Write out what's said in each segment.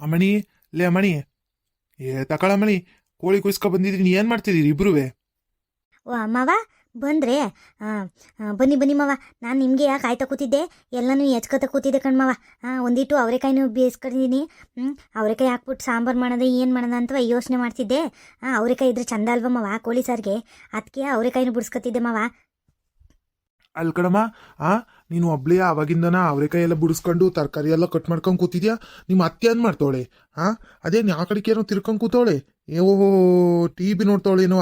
ಅಮ್ಮಣಿ ಲೇ ಅಮಣಿ. ಏ ಮಣಿ ಕೋಳಿ ಕುಯ್ಸ್ಕೊ ಬಂದಿದ್ದೀನಿ ಏನು ಮಾಡ್ತಿದ್ದೀರಿ ಇಬ್ರುವೆ? ಓ, ಮಾವ, ಬಂದ್ರೆ ಬನ್ನಿ ಬನ್ನಿ, ಮಾವ. ನಾನು ನಿಮಗೆ ಕಾಯ್ತಾ ಕೂತಿದ್ದೆ? ಎಲ್ಲನೂ ಹೆಚ್ಕೊತ ಕೂತಿದ್ದೆ ಕಣ್ ಮಾವ. ಹಾಂ ಒಂದಿಟ್ಟು ಅವರೆಕಾಯಿನೂ ಬೇಯಿಸ್ಕೊಂಡಿದ್ದೀನಿ ಅವರೆಕಾಯಿ ಹಾಕ್ಬಿಟ್ಟು ಸಾಂಬಾರು ಮಾಡೋದು ಏನು ಮಾಡೋದು ಅಂತ ಯೋಚನೆ ಮಾಡ್ತಿದ್ದೆ. ಹಾಂ ಅವರೆಕಾಯಿ ಇದ್ರೆ ಚಂದ ಅಲ್ವಾ ಮಾವ, ಕೋಳಿ ಸಾರಿಗೆ? ಅದಕ್ಕೆ ಅವರೆಕಾಯಿನೂ ಬಿಡಿಸ್ಕೊತಿದ್ದೆ ಮಾವ. ಅಲ್ಲಿ ಕಣಮ್ಮ, ಆ? ನೀನು ಒಬ್ಳೇ ಅವಾಗಿಂದನ ಅವರೆಕಾಯಿ ಎಲ್ಲ ಬಿಡಿಸ್ಕೊಂಡು ತರಕಾರಿ ಎಲ್ಲ ಕಟ್ ಮಾಡ್ಕೊಂಡು ಕೂತಿದ್ಯಾ? ನಿಮ್ಮ ಅತ್ತೆ ಏನು ಮಾಡ್ತಾವಳೆ ಹಾ ಅದೇನು ಯಾವ ಕಡೆಗೆ ಏನೋ ತಿರ್ಕೊಂಡು ಕೂತವಳೆ ಏವೋ ಟಿ ಬಿ ನೋಡ್ತಾವಳೇನೋ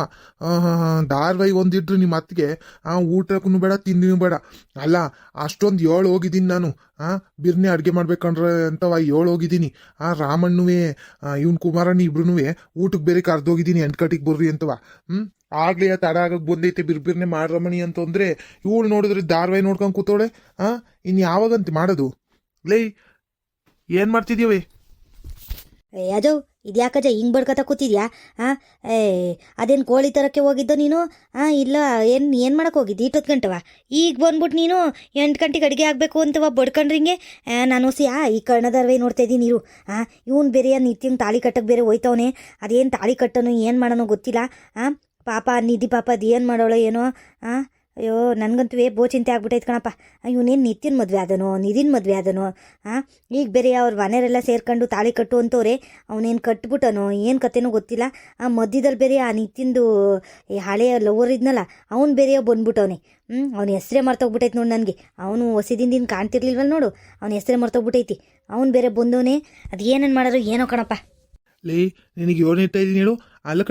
ಧಾರಾವಾಹಿ ಒಂದಿಟ್ರು ನಿಮ್ಮ ಅತ್ತಿಗೆ, ಆ, ಊಟಕ್ಕೂ ಬೇಡ ತಿಂದಿನೂ ಬೇಡ. ಅಲ್ಲ, ಅಷ್ಟೊಂದು ಏಳು ಹೋಗಿದ್ದೀನಿ ನಾನು, ಆ? ಬಿರ್ನೆ ಅಡುಗೆ ಮಾಡ್ಬೇಕಂದ್ರೆ ಅಂತವ ಏಳು ಹೋಗಿದ್ದೀನಿ. ಆ, ರಾಮಣ್ಣುವೆ ಇವನ್ ಕುಮಾರಣ್ಣ ಇಬ್ರು ಊಟಕ್ಕೆ ಬೇರೆ ಕರ್ದೋಗಿದ್ದೀನಿ ಎಂಟು ಕಟ್ಟಿಗೆ ಬರ್ರಿ ಅಂತವ. ಹ್ಮ್? ಆಗ್ಲೇ ತಡ ಆಗಕ್ಕೆ ಬಂದೈತೆ ಬಿರ್ಬಿರ್ನೆ ಮಾಡ್ರಮಣಿ ಅಂತಂದ್ರೆ ಇವಳು ನೋಡಿದ್ರೆ ಧಾರಾವಾಹಿ ನೋಡ್ಕೊಂಡು ಕೂತೋಳೆ ಆ? ಇನ್ನು ಯಾವಾಗಂತ ಮಾಡೋದು? ಲೇ ಏನು ಮಾಡ್ತಿದ್ಯವೇ? ಏ ಅದು ಇದ್ಯಾಕಜ ಹಿಂಗೆ ಬಡ್ಕತ ಕೂತಿದ್ಯಾ? ಹಾಂ ಏ ಅದೇನು ಕೋಳಿ ತರಕ್ಕೆ ಹೋಗಿದ್ದೋ ನೀನು? ಹಾಂ ಇಲ್ಲ ಏನು ಏನು ಮಾಡಕ್ ಹೋಗಿದ್ದಿ? ಇಟ್ಟೊತ್ತು ಗಂಟವ? ಈಗ ಬಂದ್ಬಿಟ್ಟು ನೀನು ಎಂಟು ಗಂಟೆಗೆ ಅಡುಗೆ ಆಗಬೇಕು ಅಂತವ ಬಡ್ಕೊಂಡ್ರಿಂಗೆ ಆ, ನಾನು ಸಿ ಆ ಈ ಕರ್ಣದರ್ವೇ ನೋಡ್ತಾ ಇದ್ದೀನಿ ನೀರು ಹಾಂ ಇವನ್ ಬೇರೆ ನಿತ್ಯ ತಾಳಿ ಕಟ್ಟಕ್ಕೆ ಬೇರೆ ಹೋಯ್ತವನೆ. ಅದೇನು ತಾಳಿ ಕಟ್ಟನು ಏನು ಮಾಡೋನೋ ಗೊತ್ತಿಲ್ಲ ಹಾಂ ಪಾಪ, ನಿಧಿ ಪಾಪ, ಅದು ಏನು ಮಾಡೋಳೋ, ಏನೋ ಹಾಂ ಅಯ್ಯೋ, ನನಗಂತೂ ಏ ಬೋ ಚಿಂತೆ ಆಗ್ಬಿಟ್ಟೈತೆ ಕಣಪ್ಪ. ಇವನೇನು ನಿತ್ಯನ ಮದುವೆ ಆದನೋ, ನಿಧಿನ ಮದುವೆ ಆದನೋ ಹಾಂ ಈಗ ಬೇರೆ ಅವ್ರ ಮನೆಯವರೆಲ್ಲ ಸೇರ್ಕೊಂಡು ತಾಳಿ ಕಟ್ಟು ಅಂತವ್ರೆ, ಅವನೇನು ಕಟ್ಬಿಟ್ಟನೋ, ಏನು ಕತೆನೋ ಗೊತ್ತಿಲ್ಲ. ಆ ಮಧ್ಯದಲ್ಲಿ ಬೇರೆ ಆ ನಿತ್ಯಂದು ಈ ಹಳೆಯ ಲವರ್ ಇದ್ನಲ್ಲ, ಅವ್ನು ಬೇರೆಯ ಬಂದ್ಬಿಟ್ಟವನೇ. ಹ್ಞೂ ಅವ್ನ ಹೆಸ್ರೇ ಮರ್ತೋಗ್ಬಿಟ್ಟೈತೆ ನೋಡಿ ನನಗೆ. ಅವನು ಹೊಸಿದಿಂದಿನ ಕಾಣ್ತಿರ್ಲಿಲ್ವಲ್ಲ ನೋಡು, ಅವ್ನ ಹೆಸ್ರೇ ಮರ್ತೋಗ್ಬಿಟ್ಟೈತಿ. ಅವ್ನು ಬೇರೆ ಬಂದವನೇ, ಅದು ಏನೇನು ಮಾಡೋರು ಏನೋ ಕಣಪ್ಪ. ಲೇ, ನಿನಗೆ ಇದೀನಿ ಹೇಳು. ಅಲ್ಲ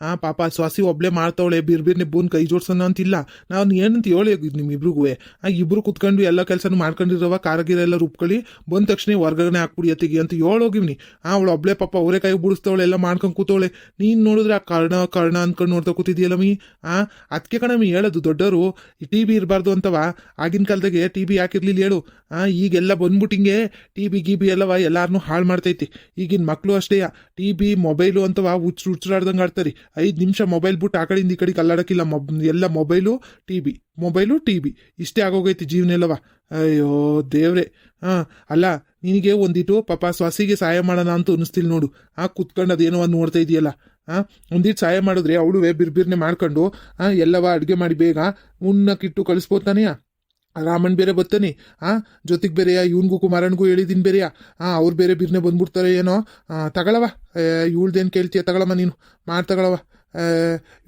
ಆ ಪಾಪ ಸ್ವಾಸಿ ಒಬ್ಳೆ ಮಾಡ್ತಾವಳೆ, ಬಿರ್ ಬಿರ್ನೆ ಬಂದು ಕೈ ಜೋಡ್ಸೋಣ ಅಂತಿಲ್ಲ. ನಾನು ಏನಂತ ಹೇಳಿ ನಿಮ್ಮಿಬ್ರಿಗೂ ಆ ಇಬ್ರು ಕುತ್ಕೊಂಡು ಎಲ್ಲ ಕೆಲಸನೂ ಮಾಡ್ಕೊಂಡಿರವ ಕಾರಗಿರ ಎಲ್ಲ ರುಬ್ಕೊಳ್ಳಿ ಬಂದ ತಕ್ಷಣ ಹೊರ್ಗಡೆ ಹಾಕ್ಬಿಡಿ ಅತ್ತಿಗೆ ಅಂತ ಹೇಳೋಗಿವ್ನಿ ಆ ಅವಳು ಒಬ್ಳೆ ಪಾಪ ಕೈ ಬಿಡಿಸ್ತವಳೆ, ಎಲ್ಲ ಮಾಡ್ಕೊಂಡು ಕೂತವಳೆ. ನೀನು ನೋಡಿದ್ರೆ ಆ ಕರ್ಣ ಕರ್ಣ ಅನ್ಕೊಂಡು ನೋಡ್ತಾ ಕೂತಿದ್ಯಲ್ಲ ಮೀ? ಆ ಅದಕ್ಕೆ ಕಣಮಿ ಹೇಳೋದು ದೊಡ್ಡವರು ಟಿ ಬಿ ಇರಬಾರ್ದು ಅಂತವ? ಆಗಿನ ಕಾಲದಾಗೆ ಟಿ ಬಿ ಹಾಕಿರ್ಲಿಲ್ಲ ಹೇಳು. ಆ, ಈಗೆಲ್ಲ ಬಂದ್ಬಿಟ್ಟಿಂಗೆ ಟಿ ಬಿ, ಗಿ ಬಿ ಎಲ್ಲವ ಎಲ್ಲಾರನ್ನೂ ಹಾಳು ಮಾಡ್ತೈತಿ. ಈಗಿನ ಮಕ್ಕಳು ಅಷ್ಟೇ ಟಿ ಬಿ, ಮೊಬೈಲು ಅಂತವ ಹುಚ್ಚು ಹುಚ್ಚರಾಡ್ದಂಗೆ ಆಡ್ತಾರೆ. ಐದು ನಿಮಿಷ ಮೊಬೈಲ್ ಬಿಟ್ಟು ಆ ಕಡೆಯಿಂದ ಈ ಕಡೆ ಕಲ್ಲಾಡಕ್ಕಿಲ್ಲ ಮೊಬ್, ಎಲ್ಲ mobile T V mobile T V ಇಷ್ಟೇ ಆಗೋಗೈತಿ ಜೀವನ ಎಲ್ಲವ. ಅಯ್ಯೋ, ದೇವ್ರೆ. ಹಾಂ, ಅಲ್ಲ, ನಿನಗೆ ಒಂದಿಟ್ಟು ಪಾಪ ಸ್ವಾಸಿಗೆ ಸಹಾಯ ಮಾಡೋಣ ಅಂತ ಅನಿಸ್ತಿಲ್ಲ ನೋಡು. ಆ ಕುತ್ಕೊಂಡು ಅದೇನೋ ಒಂದು ನೋಡ್ತಾ ಇದೆಯಲ್ಲ. ಹಾಂ ಒಂದಿಟ್ಟು ಸಹಾಯ ಮಾಡಿದ್ರೆ ಅವಳು ಬಿರ್ಬಿರ್ನೆ ಮಾಡ್ಕೊಂಡು ಹಾಂ ಎಲ್ಲವ ಅಡುಗೆ ಮಾಡಿ ಬೇಗ ಉಣ್ಣಕ್ಕಿಟ್ಟು ಕಳಿಸ್ಬೋತಾನೆಯಾ ರಾಮನ್ ಬೇರೆ ಬರ್ತಾನೆ ಆ ಜೊತೆಗೆ ಬೇರೆಯ, ಇವನ್ಗೂ ಕುಮಾರನ್ಗೂ ಹೇಳಿದೀನಿ ಬೇರೆಯ. ಹಾಂ ಅವ್ರು ಬೇರೆ ಬಿರ್ನೆ ಬಂದ್ಬಿಡ್ತಾರೆ ಏನೋ. ತಗೊಳವ ಇವಳ್ದೇನು ಕೇಳ್ತೀಯ? ತಗೊಳಮ್ಮ ನೀನು. ಮಾಡಿ ತಗೊಳವ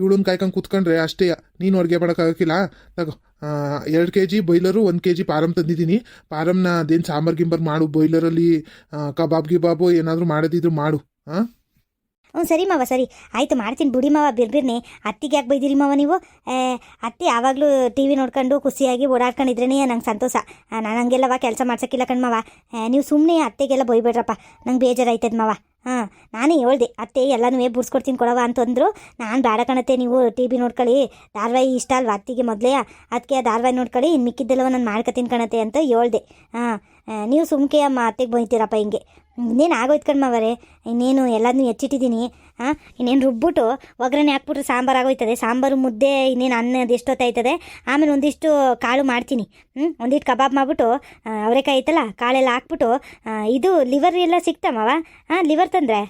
ಇವಳನ್ನ ಕಾಯ್ಕೊಂಡು ಕೂತ್ಕೊಂಡ್ರೆ ಅಷ್ಟೇ. ನೀನು ಅಡುಗೆ ಮಾಡೋಕ್ಕಾಗಕ್ಕಿಲ್ಲ ತಗೋ. ಎರಡು ಕೆ ಜಿ ಬಾಯ್ಲರು ಒಂದು ಕೆ ಜಿ ಪಾರಮ್ ತಂದಿದ್ದೀನಿ. ಪಾರಮ್ನ ಅದೇನು ಸಾಂಬಾರ್ ಗಿಂಬಾರ್ ಮಾಡು. ಬಾಯ್ಲರಲ್ಲಿ ಕಬಾಬ್ ಗಿಬಾಬು ಏನಾದರೂ ಮಾಡೋದಿದ್ರು ಮಾಡು. ಹಾಂ ಹ್ಞೂ, ಸರಿ ಮಾವ, ಸರಿ. ಆಯಿತು, ಮಾಡ್ತೀನಿ. ಬಿಡಿ ಮಾವ, ಬಿರ್ಬಿರ್ನೆ. ಅತ್ತಿಗೆ ಯಾಕೆ ಬೈದಿರಿ ಮಾವ ನೀವು? ಅತ್ತಿ ಯಾವಾಗಲೂ ಟಿ ವಿ ನೋಡ್ಕೊಂಡು ಖುಷಿಯಾಗಿ ಓಡಾಡ್ಕೊಂಡಿದ್ರೇ ನಂಗೆ ಸಂತೋಷ. ನಾನು ಹಂಗೆಲ್ಲವಾ ಕೆಲಸ ಮಾಡ್ಸೋಕ್ಕಿಲ್ಲ ಕಣ್ಮಾವ ನೀವು ಸುಮ್ಮನೆ ಅತ್ತೆಗೆಲ್ಲ ಬೈಬೇಡ್ರಪ್ಪ. ನಂಗೆ ಬೇಜಾರಾಯ್ತದ ಮಾವ. ಹಾಂ, ನಾನೇ ಹೇಳ್ದೆ, ಅತ್ತೆ ಎಲ್ಲನೂ ಬುಡ್ಸ್ಕೊಡ್ತೀನಿ ಕೊಡವ ಅಂತಂದ್ರು. ನಾನು ಬೇಡ ಕಣತ್ತೆ, ನೀವು ಟಿ ವಿ ನೋಡ್ಕೊಳ್ಳಿ. ಧಾರವಾಹಿ ಇಷ್ಟ ಅಲ್ವಾ ಅತ್ತಿಗೆ ಮೊದಲೇ? ಅದಕ್ಕೆ ಧಾರಾವಾಹಿ ನೋಡ್ಕೊಳ್ಳಿ ಇನ್ನು ಮಿಕ್ಕಿದ್ದೆಲ್ಲವ ನಾನು ಮಾಡ್ಕೊತೀನಿ ಕಣತ್ತೆ ಅಂತ ಹೇಳ್ದೆ. ಹಾಂ ನೀವು ಸುಮ್ಕೆ ಅಮ್ಮ ಅತ್ತೆಗೆ ಬೈತೀರಪ್ಪ ಹಿಂಗೆ. ಇನ್ನೇನು ಆಗೋಯ್ತು ಕಣ್ಮವರೇ ಇನ್ನೇನು ಎಲ್ಲದನ್ನೂ ಹೆಚ್ಚಿಟ್ಟಿದ್ದೀನಿ ಹಾಂ ಇನ್ನೇನು ರುಬ್ಬಿಟ್ಟು ಒಗ್ಗರಣೆ ಹಾಕ್ಬಿಟ್ರೆ ಸಾಂಬಾರು ಆಗೋಯ್ತದೆ. ಸಾಂಬಾರು, ಮುದ್ದೆ, ಇನ್ನೇನು ಅನ್ನದ ಎಷ್ಟೊತ್ತಾಯ್ತದೆ ಆಮೇಲೆ ಒಂದಿಷ್ಟು ಕಾಳು ಮಾಡ್ತೀನಿ. ಹ್ಞೂ ಒಂದಿಷ್ಟು ಕಬಾಬ್ ಮಾಡಿಬಿಟ್ಟು ಅವರೆಕಾಯಿ ಐತಲ್ಲ, ಕಾಳೆಲ್ಲ ಹಾಕ್ಬಿಟ್ಟು ಇದು ಲಿವರ್ ಎಲ್ಲ ಸಿಗ್ತಮ್ಮವ ಹಾಂ ಲಿವರ್ ತಂದರೆ?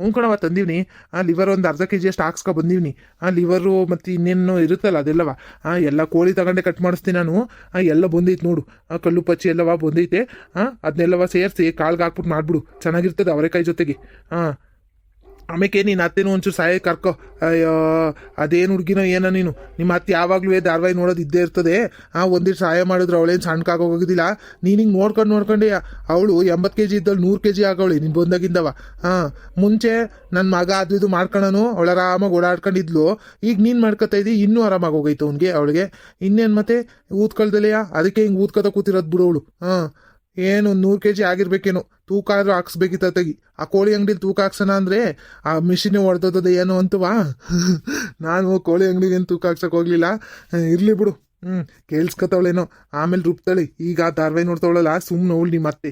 ಹ್ಞೂ ಕಣವ ತಂದೀವ್ನಿ. ಆ ಲಿವರ್ ಒಂದು ಅರ್ಧ ಕೆ ಜಿ ಅಷ್ಟು ಹಾಕ್ಸ್ಕೊ ಬಂದೀವ್ನಿ ಆ ಲಿವರು ಮತ್ತು ಇನ್ನೇನು ಇರುತ್ತಲ್ಲ ಅದೆಲ್ಲವ. ಆ ಎಲ್ಲ ಕೋಳಿ ತಗೊಂಡೆ ಕಟ್ ಮಾಡಿಸ್ತೀನಿ ನಾನು. ಆ ಎಲ್ಲ ಬಂದೈತೆ ನೋಡು. ಆ ಕಲ್ಲು ಪಚ್ಚಿ ಎಲ್ಲವ ಬಂದೈತೆ. ಹಾಂ ಅದನ್ನೆಲ್ಲವ ಸೇರಿಸಿ ಕಾಳ್ಗೆ ಹಾಕ್ಬಿಟ್ಟು ಮಾಡಿಬಿಡು. ಚೆನ್ನಾಗಿರ್ತದೆ ಅವರೆಕಾಯಿ ಜೊತೆಗೆ. ಹಾಂ ಆಮೇಲೆ ನೀನು ಅತ್ತೆನೂ ಒಂಚೂರು ಸಹಾಯ ಕರ್ಕೊ. ಅಯ್ಯೋ, ಅದೇನು ಹುಡುಗಿನೋ ಏನೋ ನೀನು. ನಿಮ್ಮ ಅತ್ತೆ ಯಾವಾಗಲೂ ಧಾರವಾಹಿ ನೋಡೋದು ಇದ್ದೇ ಇರ್ತದೆ. ಆ ಒಂದಿಷ್ಟು ಸಹಾಯ ಮಾಡಿದ್ರು, ಅವಳೇನು ಸಣ್ಣಕ್ಕಾಗೋಗಿದ್ದಿಲ್ಲ ನೀನು ಹಿಂಗೆ ನೋಡ್ಕೊಂಡು ನೋಡ್ಕೊಂಡೆ, ಅವಳು ಎಂಬತ್ತು ಕೆ ಜಿ ಇದ್ದಳು, ನೂರು ಕೆ ಜಿ ಆಗೋಳಿ ನೀನು ಬಂದಾಗಿಂದವ. ಹಾಂ ಮುಂಚೆ ನನ್ನ ಮಗ ಅದು ಇದು ಮಾಡ್ಕೊಳನು ಅವಳು ಆರಾಮಾಗಿ ಓಡಾಡ್ಕೊಂಡಿದ್ಲು. ಈಗ ನೀನು ಮಾಡ್ಕೊತಾ ಇದ್ದಿ ಇನ್ನೂ ಆರಾಮಾಗಿ ಹೋಗೈತೆ ಅವ್ನಿಗೆ, ಅವಳಿಗೆ. ಇನ್ನೇನು ಮತ್ತೆ? ಊದ್ಕೊಳ್ದಲೆಯಾ? ಅದಕ್ಕೆ ಹಿಂಗೆ ಊದ್ಕೊತ ಕೂತಿರೋದು ಬಿಡು ಅವಳು. ಹಾಂ ಏನು ನೂರು ಕೆ ಜಿ ಆಗಿರ್ಬೇಕೇನೋ, ತೂಕ ಆದ್ರೂ ಹಾಕ್ಸ್ಬೇಕಿತ್ತ ತೆಗಿ ಆ ಕೋಳಿ ಅಂಗಡಿಲಿ ತೂಕ ಹಾಕ್ಸೋಣ ಅಂದರೆ ಆ ಮಿಷಿನ್ ಹೊಡೆದದ ಏನು ಅಂತವಾ? ನಾನು ಕೋಳಿ ಅಂಗಡಿಗೆ ಏನು ತೂಕ ಹಾಕ್ಸಕ್ ಹೋಗ್ಲಿಲ್ಲ. ಇರಲಿ ಬಿಡು. ಹ್ಞೂ ಕೇಳಿಸ್ಕೊತಾವಳೇನೋ. ಆಮೇಲೆ ರುಬ್ತಾಳೆ ಈಗ ಆ ಧಾರಾವಾಹಿ ನೋಡ್ತಾವಳಲ್ಲ ಸುಮ್ಮನೆ ಅವಳು ನಿಮ್ಮ ಅತ್ತೆ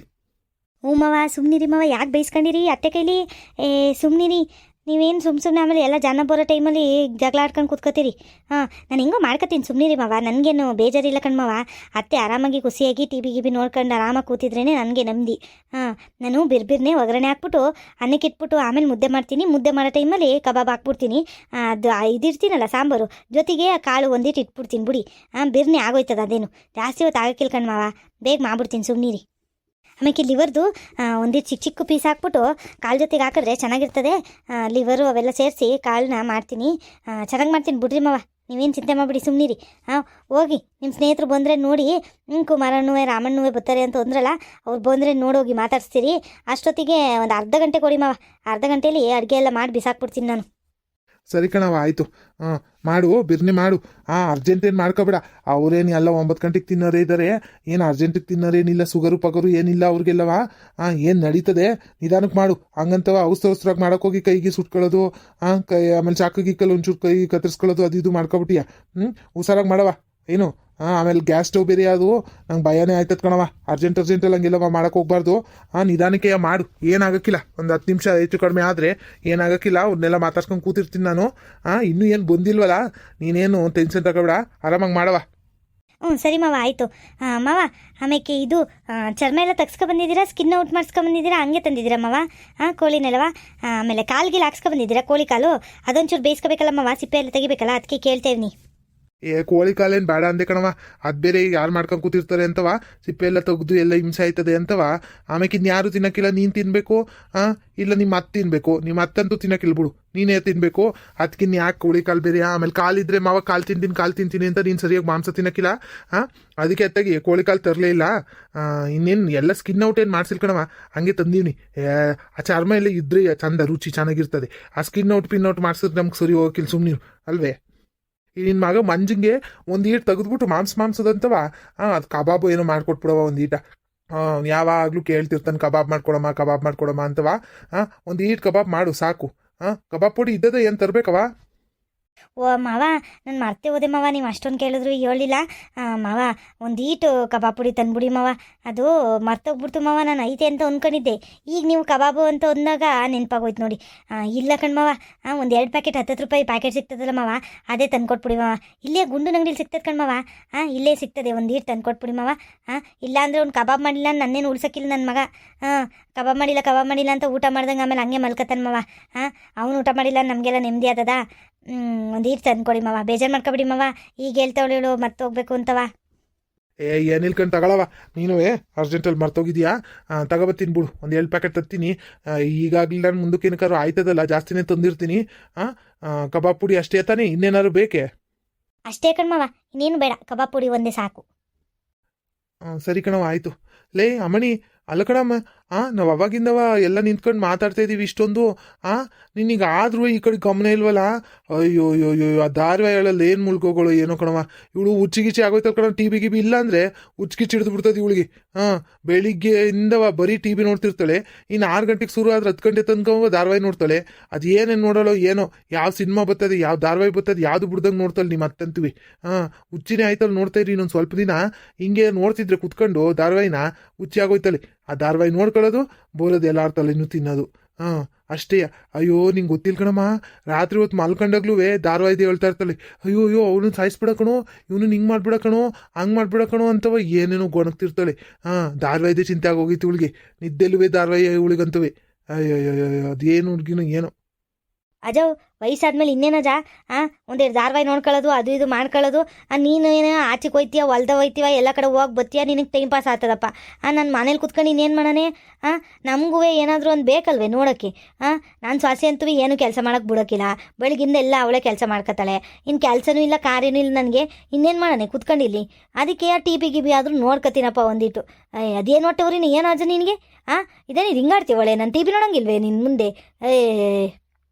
ಹ್ಞೂ ಮಾವ ಸುಮ್ಮನಿರಿ ಮಾವ. ಯಾಕೆ ಬೈಸ್ಕೊಂಡಿರಿ ಅತ್ತೆ ಕೈಲಿ? ಏ ಸುಮ್ಮನಿರಿ ನೀವೇನು ಸುಮ್ಮ ಸುಮ್ಮನೆ ಆಮೇಲೆ ಎಲ್ಲ ಜನ ಬರೋ ಟೈಮಲ್ಲಿ ಜಗಳ ಆಡ್ಕೊಂಡು ಕೂತ್ಕೋತೀರಿ? ಹಾಂ, ನಾನು ಹೆಂಗೋ ಮಾಡ್ಕೊತೀನಿ ಸುಮ್ಮನಿರಿ ಮಾವ. ನನಗೇನು ಬೇಜಾರಿಲ್ಲ ಕಣ್ಮವ ಅತ್ತೆ ಆರಾಮಾಗಿ ಖುಷಿಯಾಗಿ ಟಿ ವಿ ಗಿಬಿ ನೋಡ್ಕೊಂಡು ಆರಾಮಾಗಿ ಕೂತಿದ್ರೇ ನನಗೆ ನೆಮ್ಮದಿ. ಹಾಂ, ನಾನು ಬಿರ್ಬಿರ್ನೆ ಒಗ್ಗರಣೆ ಹಾಕ್ಬಿಟ್ಟು, ಅನ್ನಕ್ಕೆ ಇಟ್ಬಿಟ್ಟು ಆಮೇಲೆ ಮುದ್ದೆ ಮಾಡ್ತೀನಿ. ಮುದ್ದೆ ಮಾಡೋ ಟೈಮಲ್ಲಿ ಕಬಾಬ್ ಹಾಕ್ಬಿಡ್ತೀನಿ. ಅದು ಇದಿರ್ತೀನಲ್ಲ ಸಾಂಬಾರು. ಜೊತೆಗೆ ಕಾಳು ಒಂದಿಟ್ಟು ಇಟ್ಬಿಡ್ತೀನಿ, ಬಿಡಿ. ಹಾಂ, ಬಿರ್ನೆ ಆಗೋಯ್ತದ ಅದೇನು. ಜಾಸ್ತಿ ಹೊತ್ತು ಆಗಕ್ಕಿಲ್ಲ ಕಣ್ಮವ ಬೇಗ ಮಾಡ್ಬಿಡ್ತೀನಿ ಸುಮ್ಮನಿರಿ ಆಮೇಲೆ ಲಿವರ್ದು ಒಂದಿಷ್ಟು ಚಿಕ್ಕ ಚಿಕ್ಕ ಪೀಸ್ ಹಾಕ್ಬಿಟ್ಟು ಕಾಳು ಜೊತೆಗೆ ಹಾಕಿದ್ರೆ ಚೆನ್ನಾಗಿರ್ತದೆ. ಲಿವರು ಅವೆಲ್ಲ ಸೇರಿಸಿ ಕಾಳನ್ನ ಮಾಡ್ತೀನಿ. ಚೆನ್ನಾಗಿ ಮಾಡ್ತೀನಿ ಬಿಡ್ರಿ ಮಾವ. ನೀವೇನು ಚಿಂತೆ ಮಾಡಿಬಿಡಿ ಸುಮ್ಮನಿರಿ ಹಾಂ ಹೋಗಿ ನಿಮ್ಮ ಸ್ನೇಹಿತರು ಬಂದರೆ ನೋಡಿ ಹ್ಞೂ ಕುಮಾರಣ್ಣುವೆ, ರಾಮಣ್ಣುವೆ ಬರ್ತಾರೆ ಅಂತ ಅಂದ್ರಲ್ಲ, ಅವ್ರು ಬಂದರೆ ನೋಡೋಗಿ ಮಾತಾಡಿಸ್ತೀರಿ. ಅಷ್ಟೊತ್ತಿಗೆ ಒಂದು ಅರ್ಧ ಗಂಟೆ ಕೊಡಿ ಮಾವ. ಅರ್ಧ ಗಂಟೆಯಲ್ಲಿ ಅಡುಗೆ ಎಲ್ಲ ಮಾಡಿ ಬಿಸಾಕ್ಬಿಡ್ತೀನಿ ನಾನು. ಸರಿ ಕಣವ ಆಯಿತು. ಹಾಂ ಮಾಡು ಬಿರ್ನಿ ಮಾಡು. ಹಾಂ ಅರ್ಜೆಂಟ್ ಏನು ಮಾಡ್ಕೋಬೇಡ. ಅವರೇನು ಎಲ್ಲ ಒಂಬತ್ತು ಗಂಟೆಗೆ ತಿನ್ನೋರೇ ಇದ್ದಾರೆ ಏನು ಅರ್ಜೆಂಟಿಗೆ ತಿನ್ನೋರೇನಿಲ್ಲ, ಸುಗರು ಪಗರು ಏನಿಲ್ಲ ಅವ್ರಿಗೆಲ್ಲವ? ಹಾಂ ಏನು ನಡೀತದೆ? ನಿಧಾನಕ್ಕೆ ಮಾಡು. ಹಂಗಂತವ ಔಸ್ತ್ರ ಅವಸರಾಗಿ ಮಾಡೋಕ್ಕೋಗಿ ಕೈಗೆ ಸುಟ್ಕೊಳ್ಳೋದು ಹಾಂ ಕೈ, ಆಮೇಲೆ ಚಾಕು ಗಿಕ್ಕಲ್ಲಿ ಒಂಚೂರು ಕೈ ಕತ್ತರಿಸ್ಕೊಳ್ಳೋದು, ಅದು ಇದು ಮಾಡ್ಕೊಬಿಟ್ಟಿಯಾ. ಹ್ಞೂ ಹುಷಾರಾಗಿ ಮಾಡವ ಏನು? ಹಾಂ, ಆಮೇಲೆ ಗ್ಯಾಸ್ ಸ್ಟವ್ ಬೇರೆ ಅದು. ನಂಗೆ ಭಯನೇ ಆಯ್ತದ ಕಣವ ಅರ್ಜೆಂಟ್ ಅರ್ಜೆಂಟಲ್ಲಿ ಹಂಗಿಲ್ಲವ ಮಾಡೋಕೆ ಹೋಗ್ಬಾರ್ದು. ಹಾಂ ನಿಧಾನಕ್ಕೆ ಮಾಡು. ಏನಾಗಕ್ಕಿಲ್ಲ. ಒಂದು ಹತ್ತು ನಿಮಿಷ ಹೆಚ್ಚು ಕಡಿಮೆ ಆದರೆ ಏನಾಗೋಕ್ಕಿಲ್ಲ. ಅವ್ರನ್ನೆಲ್ಲ ಮಾತಾಡ್ಸ್ಕೊಂಡು ಕೂತಿರ್ತೀನಿ ನಾನು. ಹಾಂ, ಇನ್ನೂ ಏನು ಬಂದಿಲ್ವಲ್ಲ? ನೀನೇನು ಟೆನ್ಷನ್ ತಗೋಬೇಡ. ಆರಾಮಾಗಿ ಮಾಡವ ಹ್ಞೂ ಸರಿ ಮಾವ, ಆಯಿತು. ಮಾವ ಆಮೇಲೆ ಇದು ಚರ್ಮ ಎಲ್ಲ ತೆಗ್ಸ್ಕೊ ಬಂದಿದ್ದೀರಾ? ಸ್ಕಿನ್ ಔಟ್ ಮಾಡಿಸ್ಕೊ ಬಂದಿದ್ದೀರಾ? ಹಂಗೆ ತಂದಿದ್ದೀರಾ ಮಾವ? ಹಾಂ ಕೋಳಿನೆಲ್ಲವ ಆಮೇಲೆ ಕಾಲ್ಗಿಲ್ ಹಾಕ್ಸ್ಕೊ ಕೋಳಿ ಕಾಲು? ಅದೊಂಚೂರು ಬೇಯಿಸ್ಕೋಬೇಕಲ್ಲ ಮಾವ? ಸಿಪ್ಪೆ ಎಲ್ಲ ತೆಗಿಬೇಕಲ್ಲ? ಅದಕ್ಕೆ ಕೇಳ್ತೇವೆ ನೀ ಏ ಕೋಳಿ ಕಾಲೇನು ಬೇಡ ಅಂದೆ ಕಣವ ಅದು ಬೇರೆ ಈಗ ಯಾರು ಮಾಡ್ಕೊಂಡು ಕೂತಿರ್ತಾರೆ ಅಂತವ ಸಿಪ್ಪೆ ಎಲ್ಲ ತೆಗೆದು ಎಲ್ಲ ಹಿಂಸೆ ಆಯ್ತದೆ ಅಂತವ ಆಮೇಲೆ ಯಾರು ತಿನ್ನಕ್ಕಿಲ್ಲ ನೀನು ತಿನ್ನಬೇಕು ಹಾಂ ಇಲ್ಲ ನಿಮ್ಮ ಅತ್ತೆ ತಿನ್ನಬೇಕು ನಿಮ್ಮ ಅತ್ತಂತೂ ತಿನ್ನೋಕ್ಕಿಲ್ಲ ಬಿಡು. ನೀನೇ ತಿನ್ನಬೇಕು ಅದಕ್ಕಿನ್ನು ಯಾಕೆ ಕೋಳಿ ಕಾಲು ಬೇರೆ? ಆಮೇಲೆ ಕಾಲಿದ್ರೆ ಮಾವ ಕಾಲು ತಿಂತೀನಿ ಕಾಲು ತಿಂತೀನಿ ಅಂತ ನೀನು ಸರಿಯಾಗಿ ಮಾಂಸ ತಿನ್ನಕ್ಕಿಲ್ಲ ಹಾಂ ಅದಕ್ಕೆ ಅತ್ತಾಗಿ ಕೋಳಿ ಕಾಲು ತರಲೇ ಇಲ್ಲ. ಇನ್ನೇನು ಎಲ್ಲ ಸ್ಕಿನ್ ಔಟ್ ಏನು ಮಾಡ್ಸಿಲ್ ಕಣವ ಹಂಗೆ ತಂದೀನಿ ಏ, ಆ ಚರ್ಮ ಎಲ್ಲ ಇದ್ರೆ ಚಂದ ರುಚಿ ಚೆನ್ನಾಗಿರ್ತದೆ. ಆ ಸ್ಕಿನ್ ಔಟ್ ಪಿನ್ ಔಟ್ ಮಾಡ್ಸಿದ್ರೆ ನಮ್ಗೆ ಸರಿ ಹೋಗಿಲ್ಲ ಸುಮ್ಮನೆ ಅಲ್ವೇ? ನಿನ್ನ ಮಗ ಮಂಜಂಗೆ ಒಂದು ಈಟ್ ತೆಗೆದ್ಬಿಟ್ಟು ಮಾಂಸ ಮಾಂಸದಂತವ. ಅದು ಕಬಾಬು ಏನೋ ಮಾಡ್ಕೊಟ್ಬಿಡವ ಒಂದು ಈಟ. ಯಾವಾಗಲೂ ಕೇಳ್ತಿರ್ತಾನೆ, ಕಬಾಬ್ ಮಾಡ್ಕೊಡಮ್ಮ ಕಬಾಬ್ ಮಾಡ್ಕೊಡಮ್ಮ ಅಂತವ. ಹಾಂ ಒಂದು ಈಟ್ ಕಬಾಬ್ ಮಾಡು, ಸಾಕು. ಹಾಂ ಕಬಾಬ್ ಪುಡಿ ಇದ್ದದ ಏನು ತರಬೇಕವ? ಓ, ಮಾವ, ನಾನು ಮರ್ತೆ ಹೋದೆ ಮಾವ, ನೀವು ಅಷ್ಟೊಂದು ಕೇಳಿದ್ರು ಹೇಳಿಲ್ಲ ಮಾವ, ಒಂದು ಈಟು ಕಬಾಬ್ ಪುಡಿ ತಂದ್ಬಿಡಿ ಮಾವ. ಅದು ಮರ್ತೋಗ್ಬಿಡ್ತು ಮಾವ, ನಾನು ಐತೆ ಅಂತ ಅಂದ್ಕೊಂಡಿದ್ದೆ ಈಗ ನೀವು ಕಬಾಬು ಅಂತ ಅಂದಾಗ ನೆನಪಾಗೋಯ್ತು ನೋಡಿ. ಇಲ್ಲ ಕಣ್ ಮಾವ. ಒಂದು ಎರಡು ಪ್ಯಾಕೆಟ್ ಹತ್ತತ್ತು ರೂಪಾಯಿ ಪ್ಯಾಕೆಟ್ ಸಿಗ್ತದಲ್ಲ ಮಾವ, ಅದೇ ತಂದ್ಕೊಟ್ಬಿಡಿ ಮಾವ. ಇಲ್ಲೇ ಗುಂಡು ನಂಗಡಿಲಿ ಸಿಗ್ತದೆ ಕಣ್ ಮಾವ. ಹಾಂ ಇಲ್ಲೇ ಸಿಗ್ತದೆ, ಒಂದು ಈಟ್ ತಂದ್ಕೊಟ್ಬಿಡಿ ಮಾವ. ಹಾಂ ಇಲ್ಲ ಅಂದರೆ ಅವ್ನು ಕಬಾಬ್ ಮಾಡಿಲ್ಲ ನನ್ನೇನು ಉಳ್ಸಕ್ಕಿಲ್ಲ ನನ್ನ ಮಗ. ಹಾಂ ಕಬಾಬ್ ಮಾಡಿಲ್ಲ ಕಬಾಬ್ ಮಾಡಿಲ್ಲ ಅಂತ ಊಟ ಮಾಡ್ದಂಗೆ ಆಮೇಲೆ ಹಂಗೆ ಮಲ್ಕತ್ತಾನ ಮಾವ. ಹಾಂ ಅವನು ಊಟ ಮಾಡಿಲ್ಲ ನಮಗೆಲ್ಲ ನೆಮ್ಮದಿ ಆದದ ಒಂದು ಈಟ್ ತಂದ್ಕೊಡಿ ಮಾವ. ಬೇಜಾರು ಮಾಡ್ಕೊಬಿಡಿ ಮಾವ. ಈಗ ಹೇಳ್ತಾವಳು ಹೇಳು ಮತ್ತೆ ಹೋಗ್ಬೇಕು ಅಂತವ. ಏ ಏನಿಲ್ ಕಣ್ ತಗೊಳವ. ಏ ಅರ್ಜೆಂಟಲ್ಲಿ ಮರ್ತೋಗಿದ್ಯಾ? ತಗೋಬತ್ತೀನಿ ಬಿಡು ಒಂದು ಎರಡು ಪ್ಯಾಕೆಟ್ ತತ್ತೀನಿ. ಈಗಾಗಲೇ ನಾನು ಮುಂದಕ್ಕೆ ಏನಕ್ಕಾರು ಆಯ್ತದಲ್ಲ ಜಾಸ್ತಿನೇ ತಂದಿರ್ತೀನಿ. ಹಾಂ ಕಬಾಬ್ ಪುಡಿ ಅಷ್ಟೇ ತಾನೇ? ಇನ್ನೇನಾದ್ರು ಬೇಕೇ? ಅಷ್ಟೇ ಕಣ್ಮವ ಇನ್ನೇನು ಬೇಡ. ಕಬಾಬ್ ಪುಡಿ ಒಂದೇ ಸಾಕು. ಸರಿ ಕಣವ ಆಯಿತು. ಲೇ ಅಮಣಿ ಅಲ್ಲ ಕಣಮ್ಮ ಆ, ನಾವು ಅವಾಗಿಂದವ ಎಲ್ಲ ನಿಂತ್ಕೊಂಡು ಮಾತಾಡ್ತಾ ಇದೀವಿ ಇಷ್ಟೊಂದು. ಆ, ನಿನಗೆ ಆದ್ರೂ ಈ ಕಡೆ ಗಮನ ಇಲ್ವಲ್ಲ? ಅಯ್ಯೋ ಅಯ್ಯೋ ಅಯ್ಯೋ ಆ ಹೇಳಲ್ಲ ಏನು ಮುಳ್ಕೋಗಳು, ಏನೋ ಕಣವ ಇವಳು ಹುಚ್ಚಿಗಿಚ್ಚಿ ಆಗೋಯ್ತಲ್ಲ ಕಣ, ಟಿ ವಿ ಗಿಬಿ ಇಲ್ಲ ಅಂದರೆ ಹುಚ್ಚಿಗಿಚ್ಚಿ ಹಿಡಿದು ಬಿಡ್ತದೆ ಇವಳಿಗೆ. ಹಾಂ ಬೆಳಿಗ್ಗೆಯಿಂದವ ಬರೀ ಟಿ ವಿ ನೋಡ್ತಿರ್ತಾಳೆ. ಇನ್ನು ಆರು ಗಂಟೆಗೆ ಶುರು ಆದ್ರೆ ಹತ್ತು ಗಂಟೆ ತನಕ ಧಾರವಾಹಿ ನೋಡ್ತಾಳೆ. ಅದು ಏನೇನು ನೋಡಲ್ಲೋ ಏನೋ, ಯಾವ ಸಿನಿಮಾ ಬರ್ತದೆ, ಯಾವ ಧಾರವಾಹಿ ಬರ್ತದೆ, ಯಾವ್ದು ಬಿಡ್ದಂಗೆ ನೋಡ್ತಾಳೆ ನಿಮ್ಮ ಅತ್ತಂತೀವಿ. ಹಾಂ ಹುಚ್ಚಿನೇ ಆಯ್ತಲ್ಲ ನೋಡ್ತಾ ಇರಿ ಇನ್ನೊಂದು ಸ್ವಲ್ಪ ದಿನ. ಹಿಂಗೆ ನೋಡ್ತಿದ್ರೆ ಕುತ್ಕೊಂಡು ಧಾರಾವಾಹಿನ ಹುಚ್ಚಿ ಆಗೋಯ್ತಲೆ ಆ ಧಾರಾವಾಹಿ ನೋಡ್ಕೊಳ್ಳೋದು ಬೋಲೋದು ಎಲ್ಲ ತಲೆನೂ ತಿನ್ನೋದು. ಹಾಂ, ಅಷ್ಟೇ. ಅಯ್ಯೋ, ನಿಂಗೆ ಗೊತ್ತಿಲ್ಲ ಕಣಮ್ಮ. ರಾತ್ರಿ ಹೊತ್ತು ಮಲ್ಕೊಂಡಾಗ್ಲೂ ಧಾರಾವಾಹಿದೆ ಹೇಳ್ತಾ ಇರ್ತಾಳೆ. ಅಯ್ಯೋ ಅಯ್ಯೋ ಅವನು ಸಾಯಿಸ್ಬಿಡಕಣೋ ಇವನು ಹಿಂಗೆ ಮಾಡ್ಬಿಡಕಣೋ ಹಂಗೆ ಮಾಡ್ಬಿಡಕಣೋ ಅಂತವ ಏನೇನೋ ಗೊಣಗ್ತಿರ್ತಾಳೆ. ಹಾಂ, ಧಾರಾವಾಹಿದೆ ಚಿಂತೆ ಆಗೋಗಿತ್ತು ಇವಳಿಗೆ. ನಿದ್ದೆಲ್ಲುವೆ ಧಾರಾವಾಹಿ ಇವಳಿಗಂತವೆ. ಅಯ್ಯೋ ಅಯ್ಯೋ ಅಯ್ಯೋ ಅದೇನು ಹುಡುಗಿನ, ಏನೋ. ಅಜವ್ ವಯಸ್ಸಾದ್ಮೇಲೆ ಜಾ ಹಾಂ ಒಂದೆರಡು ಧಾರವಾಹಿ ನೋಡ್ಕೊಳ್ಳೋದು, ಅದು ಇದು ಮಾಡ್ಕೊಳ್ಳೋದು ನೀನು ಏನೋ ಆಚೆಗೆ ಹೋಯ್ತೀಯ ಹೊಲ್ದ ಹೋಯ್ತೀವ ಎಲ್ಲ ಕಡೆ ಹೋಗಿ ಬರ್ತೀಯ ನಿನಗೆ ಟೈಮ್ ಪಾಸ್ ಆಗ್ತದಪ್ಪ. ಹಾಂ ನಾನು ಮನೇಲಿ ಕುತ್ಕೊಂಡು ಇನ್ನೇನು ಮಾಡೋಣ? ಹಾಂ ನಮಗೂ ಏನಾದರೂ ಒಂದು ಬೇಕಲ್ವೇ ನೋಡೋಕ್ಕೆ ಹಾಂ ನಾನು ಸ್ವಾಸಿ ಅಂತೂ ಏನು ಕೆಲಸ ಮಾಡೋಕ್ಕೆ ಬಿಡೋಕ್ಕಿಲ್ಲ ಬೆಳಗಿಂದ ಎಲ್ಲ ಅವಳೇ ಕೆಲಸ ಮಾಡ್ಕೊತಾಳೆ ಇನ್ನು ಕೆಲಸನೂ ಇಲ್ಲ, ಕಾರ್ಯನೂ ಇಲ್ಲ ನನಗೆ. ಇನ್ನೇನು ಮಾಡೋಣ? ಕುತ್ಕೊಂಡಿಲ್ಲಿ ಅದಕ್ಕೆ ಟಿ ಬಿ ಗಿಬಿ ಆದರೂ ನೋಡ್ಕೊತೀನಪ್ಪ ಒಂದಿಟ್ಟು. ಅದೇನು ಹೊಟ್ಟೆವ್ರಿ ಏನು ಏನಾದ್ರು ನಿನಗೆ? ಹಾಂ ಇದೇ ನೀನು ಹಿಂಗಾಡ್ತೀವಳೆ ನಾನು ಟಿ ಬಿ ನೋಡೋಂಗಿಲ್ವೇ ನಿನ್ನ ಮುಂದೆ? ಏ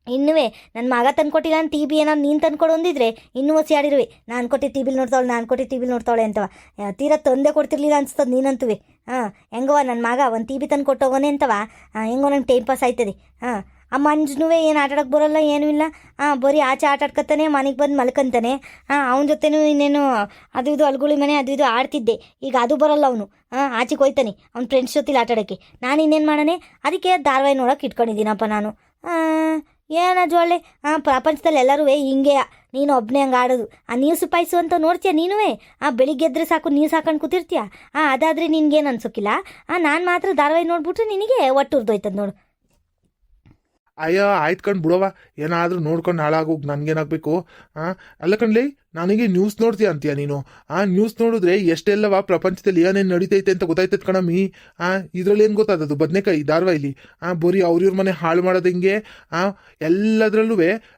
ಇನ್ನುವೇ ನನ್ನ ಮಗ ತಂದ್ಕೊಟ್ಟಿಲ್ಲ ಟಿ ಬಿ ಏನಾದ್ರು ನೀನು ತಂದ್ಕೊಡು ಅಂದಿದ್ರೆ, ಇನ್ನೂ ಹೊಸಿ ಆಡಿರುವೆ. ನಾನು ಕೊಟ್ಟಿ ಟಿ ಬಿಲ್ ನೋಡ್ತಾಳೆ ನಾನು ಕೊಟ್ಟಿ ಟಿ ಬಿಲ್ ನೋಡ್ತಾಳೆ ಅಂತವ. ತೀರ ತೀರಾ ತಂದೆ ಕೊಡ್ತಿರ್ಲಿಲ್ಲ ಅನ್ಸ್ತದೆ ನೀನಂತುವೆ. ಹಾಂ ಹೆಂಗವ ನನ್ನ ಮಗ ಒಂದು ಟಿ ಬಿ ತಂದು ಕೊಟ್ಟೋಗೋನೆ ಅಂತವ ಹೆಂಗೋ ನಂಗೆ ಟೈಮ್ ಪಾಸ್ ಆಯ್ತದೆ. ಹಾಂ ಆ ಮಂಜನೂ ಏನು ಆಟಾಡಕ್ಕೆ ಬರೋಲ್ಲ, ಏನೂ ಇಲ್ಲ. ಹಾಂ ಬರೀ ಆಚೆ ಆಟ ಮನೆಗೆ ಬಂದು ಮಲ್ಕೊಂತಾನೆ. ಹಾಂ ಅವನ ಜೊತೆನೂ ಇನ್ನೇನು ಅದು ಇದು ಅಲ್ಗುಳಿ ಮನೆ, ಅದು ಇದು ಆಡ್ತಿದ್ದೆ. ಈಗ ಅದು ಬರೋಲ್ಲ ಅವನು. ಹಾಂ ಆಚೆಗೆ ಹೋಯ್ತಾನೆ, ಅವ್ನ ಫ್ರೆಂಡ್ಸ್ ಜೊತೆಲಿ ಆಟಾಡೋಕ್ಕೆ ನಾನು ಇನ್ನೇನು ಮಾಡೋಣ? ಅದಕ್ಕೆ ಧಾರಾವಾಹಿ ನೋಡೋಕೆ ಇಟ್ಕೊಂಡಿದ್ದೀನಪ್ಪ ನಾನು. ಏನದು ಒಳ್ಳೆ ಆ ಪ್ರಪಂಚದಲ್ಲಿ ಎಲ್ಲರೂ ಹಿಂಗೆ. ನೀನು ಒಬ್ಬನೇ ಹಂಗೆ ಆಡೋದು. ಆ ನೀರು ಸುಪಾಯಿಸು ಅಂತ ನೋಡ್ತೀಯ ನೀನು ಆ ಬೆಳಿಗ್ಗೆ ಎದ್ರೆ ಸಾಕು ನೀರು ಸಾಕೊಂಡು ಕೂತಿರ್ತೀಯ? ಆ, ಅದಾದರೆ ನಿನ್ಗೇನು ಅನ್ಸೋಕ್ಕಿಲ್ಲ ಆ, ನಾನು ಮಾತ್ರ ಧಾರಾವಾಹಿ ನೋಡ್ಬಿಟ್ರೆ ನಿನಗೆ ಒಟ್ಟು ಉರ್ದೋಯ್ತದ ನೋಡು. ಅಯ್ಯೋ, ಆಯ್ತು ಕಣ್ ಬಿಡವ ಏನಾದರೂ ನೋಡ್ಕೊಂಡು ಹಾಳಾಗೋಗಿ ನನಗೇನಾಗಬೇಕು? ಹಾಂ ಅಲ್ಲ ಕಣ್ಲಿ ನನಗೆ ನ್ಯೂಸ್ ನೋಡ್ತೀಯ ಅಂತೀಯ ನೀನು? ಆ ನ್ಯೂಸ್ ನೋಡಿದ್ರೆ ಎಷ್ಟೆಲ್ಲವ ಪ್ರಪಂಚದಲ್ಲಿ ಏನೇನು ನಡೀತೈತೆ ಅಂತ ಗೊತ್ತಾಯ್ತದ ಕಣಮ್ಮಿ. ಆ, ಇದರಲ್ಲಿ ಏನು ಗೊತ್ತಾದದು ಬದನೇಕಾಯಿ ಇಲ್ಲಿ ಆ, ಬರೀ ಅವ್ರಿವ್ರ ಮನೆ ಹಾಳು ಮಾಡೋದು ಹಿಂಗೆ? ಆ ಎಲ್ಲದ್ರಲ್ಲೂ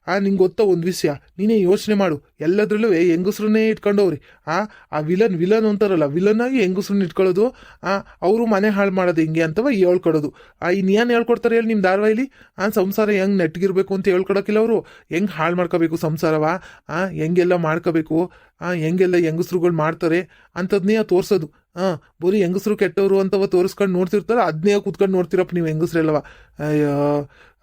ಆ, ನಿಂಗೆ ಗೊತ್ತಾ ಒಂದು ವಿಷಯ. ನೀನೇ ಯೋಚನೆ ಮಾಡು. ಎಲ್ಲದ್ರಲ್ಲೂ ಹೆಂಗಸ್ರನ್ನೇ ಇಟ್ಕೊಂಡವ್ರಿ. ಆ ಆ ವಿಲನ್ ವಿಲನ್ ಅಂತಾರಲ್ಲ ವಿಲನ್ ಆಗಿ ಹೆಂಗಸ್ರನ್ನ ಇಟ್ಕೊಳ್ಳೋದು? ಆ, ಅವರು ಮನೆ ಹಾಳು ಮಾಡೋದು ಹಿಂಗೆ ಅಂತವ ಹೇಳ್ಕೊಡೋದು. ಆ ಇನ್ನೇನು ಹೇಳ್ಕೊಡ್ತಾರೆ ಹೇಳಿ ನಿಮ್ಮ ಧಾರಾವಾಹಿಲಿ? ಆ, ಸಂಸಾರ ಹೆಂಗೆ ನೆಟ್ಗಿರ್ಬೇಕು ಅಂತ ಹೇಳ್ಕೊಡೋಕ್ಕಿಲ್ಲ ಅವರು. ಹೆಂಗೆ ಹಾಳು ಮಾಡ್ಕೋಬೇಕು ಸಂಸಾರವ? ಆ, ಹೆಂಗೆಲ್ಲ ಮಾಡ್ಕೋಬೇಕು ಹೆಂಗೆಲ್ಲ ಹೆಂಗಸ್ರುಗಳು ಮಾಡ್ತಾರೆ ಅಂಥದ್ನೇ ತೋರಿಸೋದು. ಹಾಂ ಬರೀ ಹೆಂಗಸ್ರು ಕೆಟ್ಟವರು ಅಂತವ ತೋರಿಸ್ಕೊಂಡು ನೋಡ್ತಿರ್ತಾರೆ ಅದನ್ನೇ ಕೂತ್ಕೊಂಡು ನೋಡ್ತಿರಪ್ಪ ನೀವು ಹೆಂಗಸ್ರೆಲ್ಲವ. ಅಯ್ಯೋ,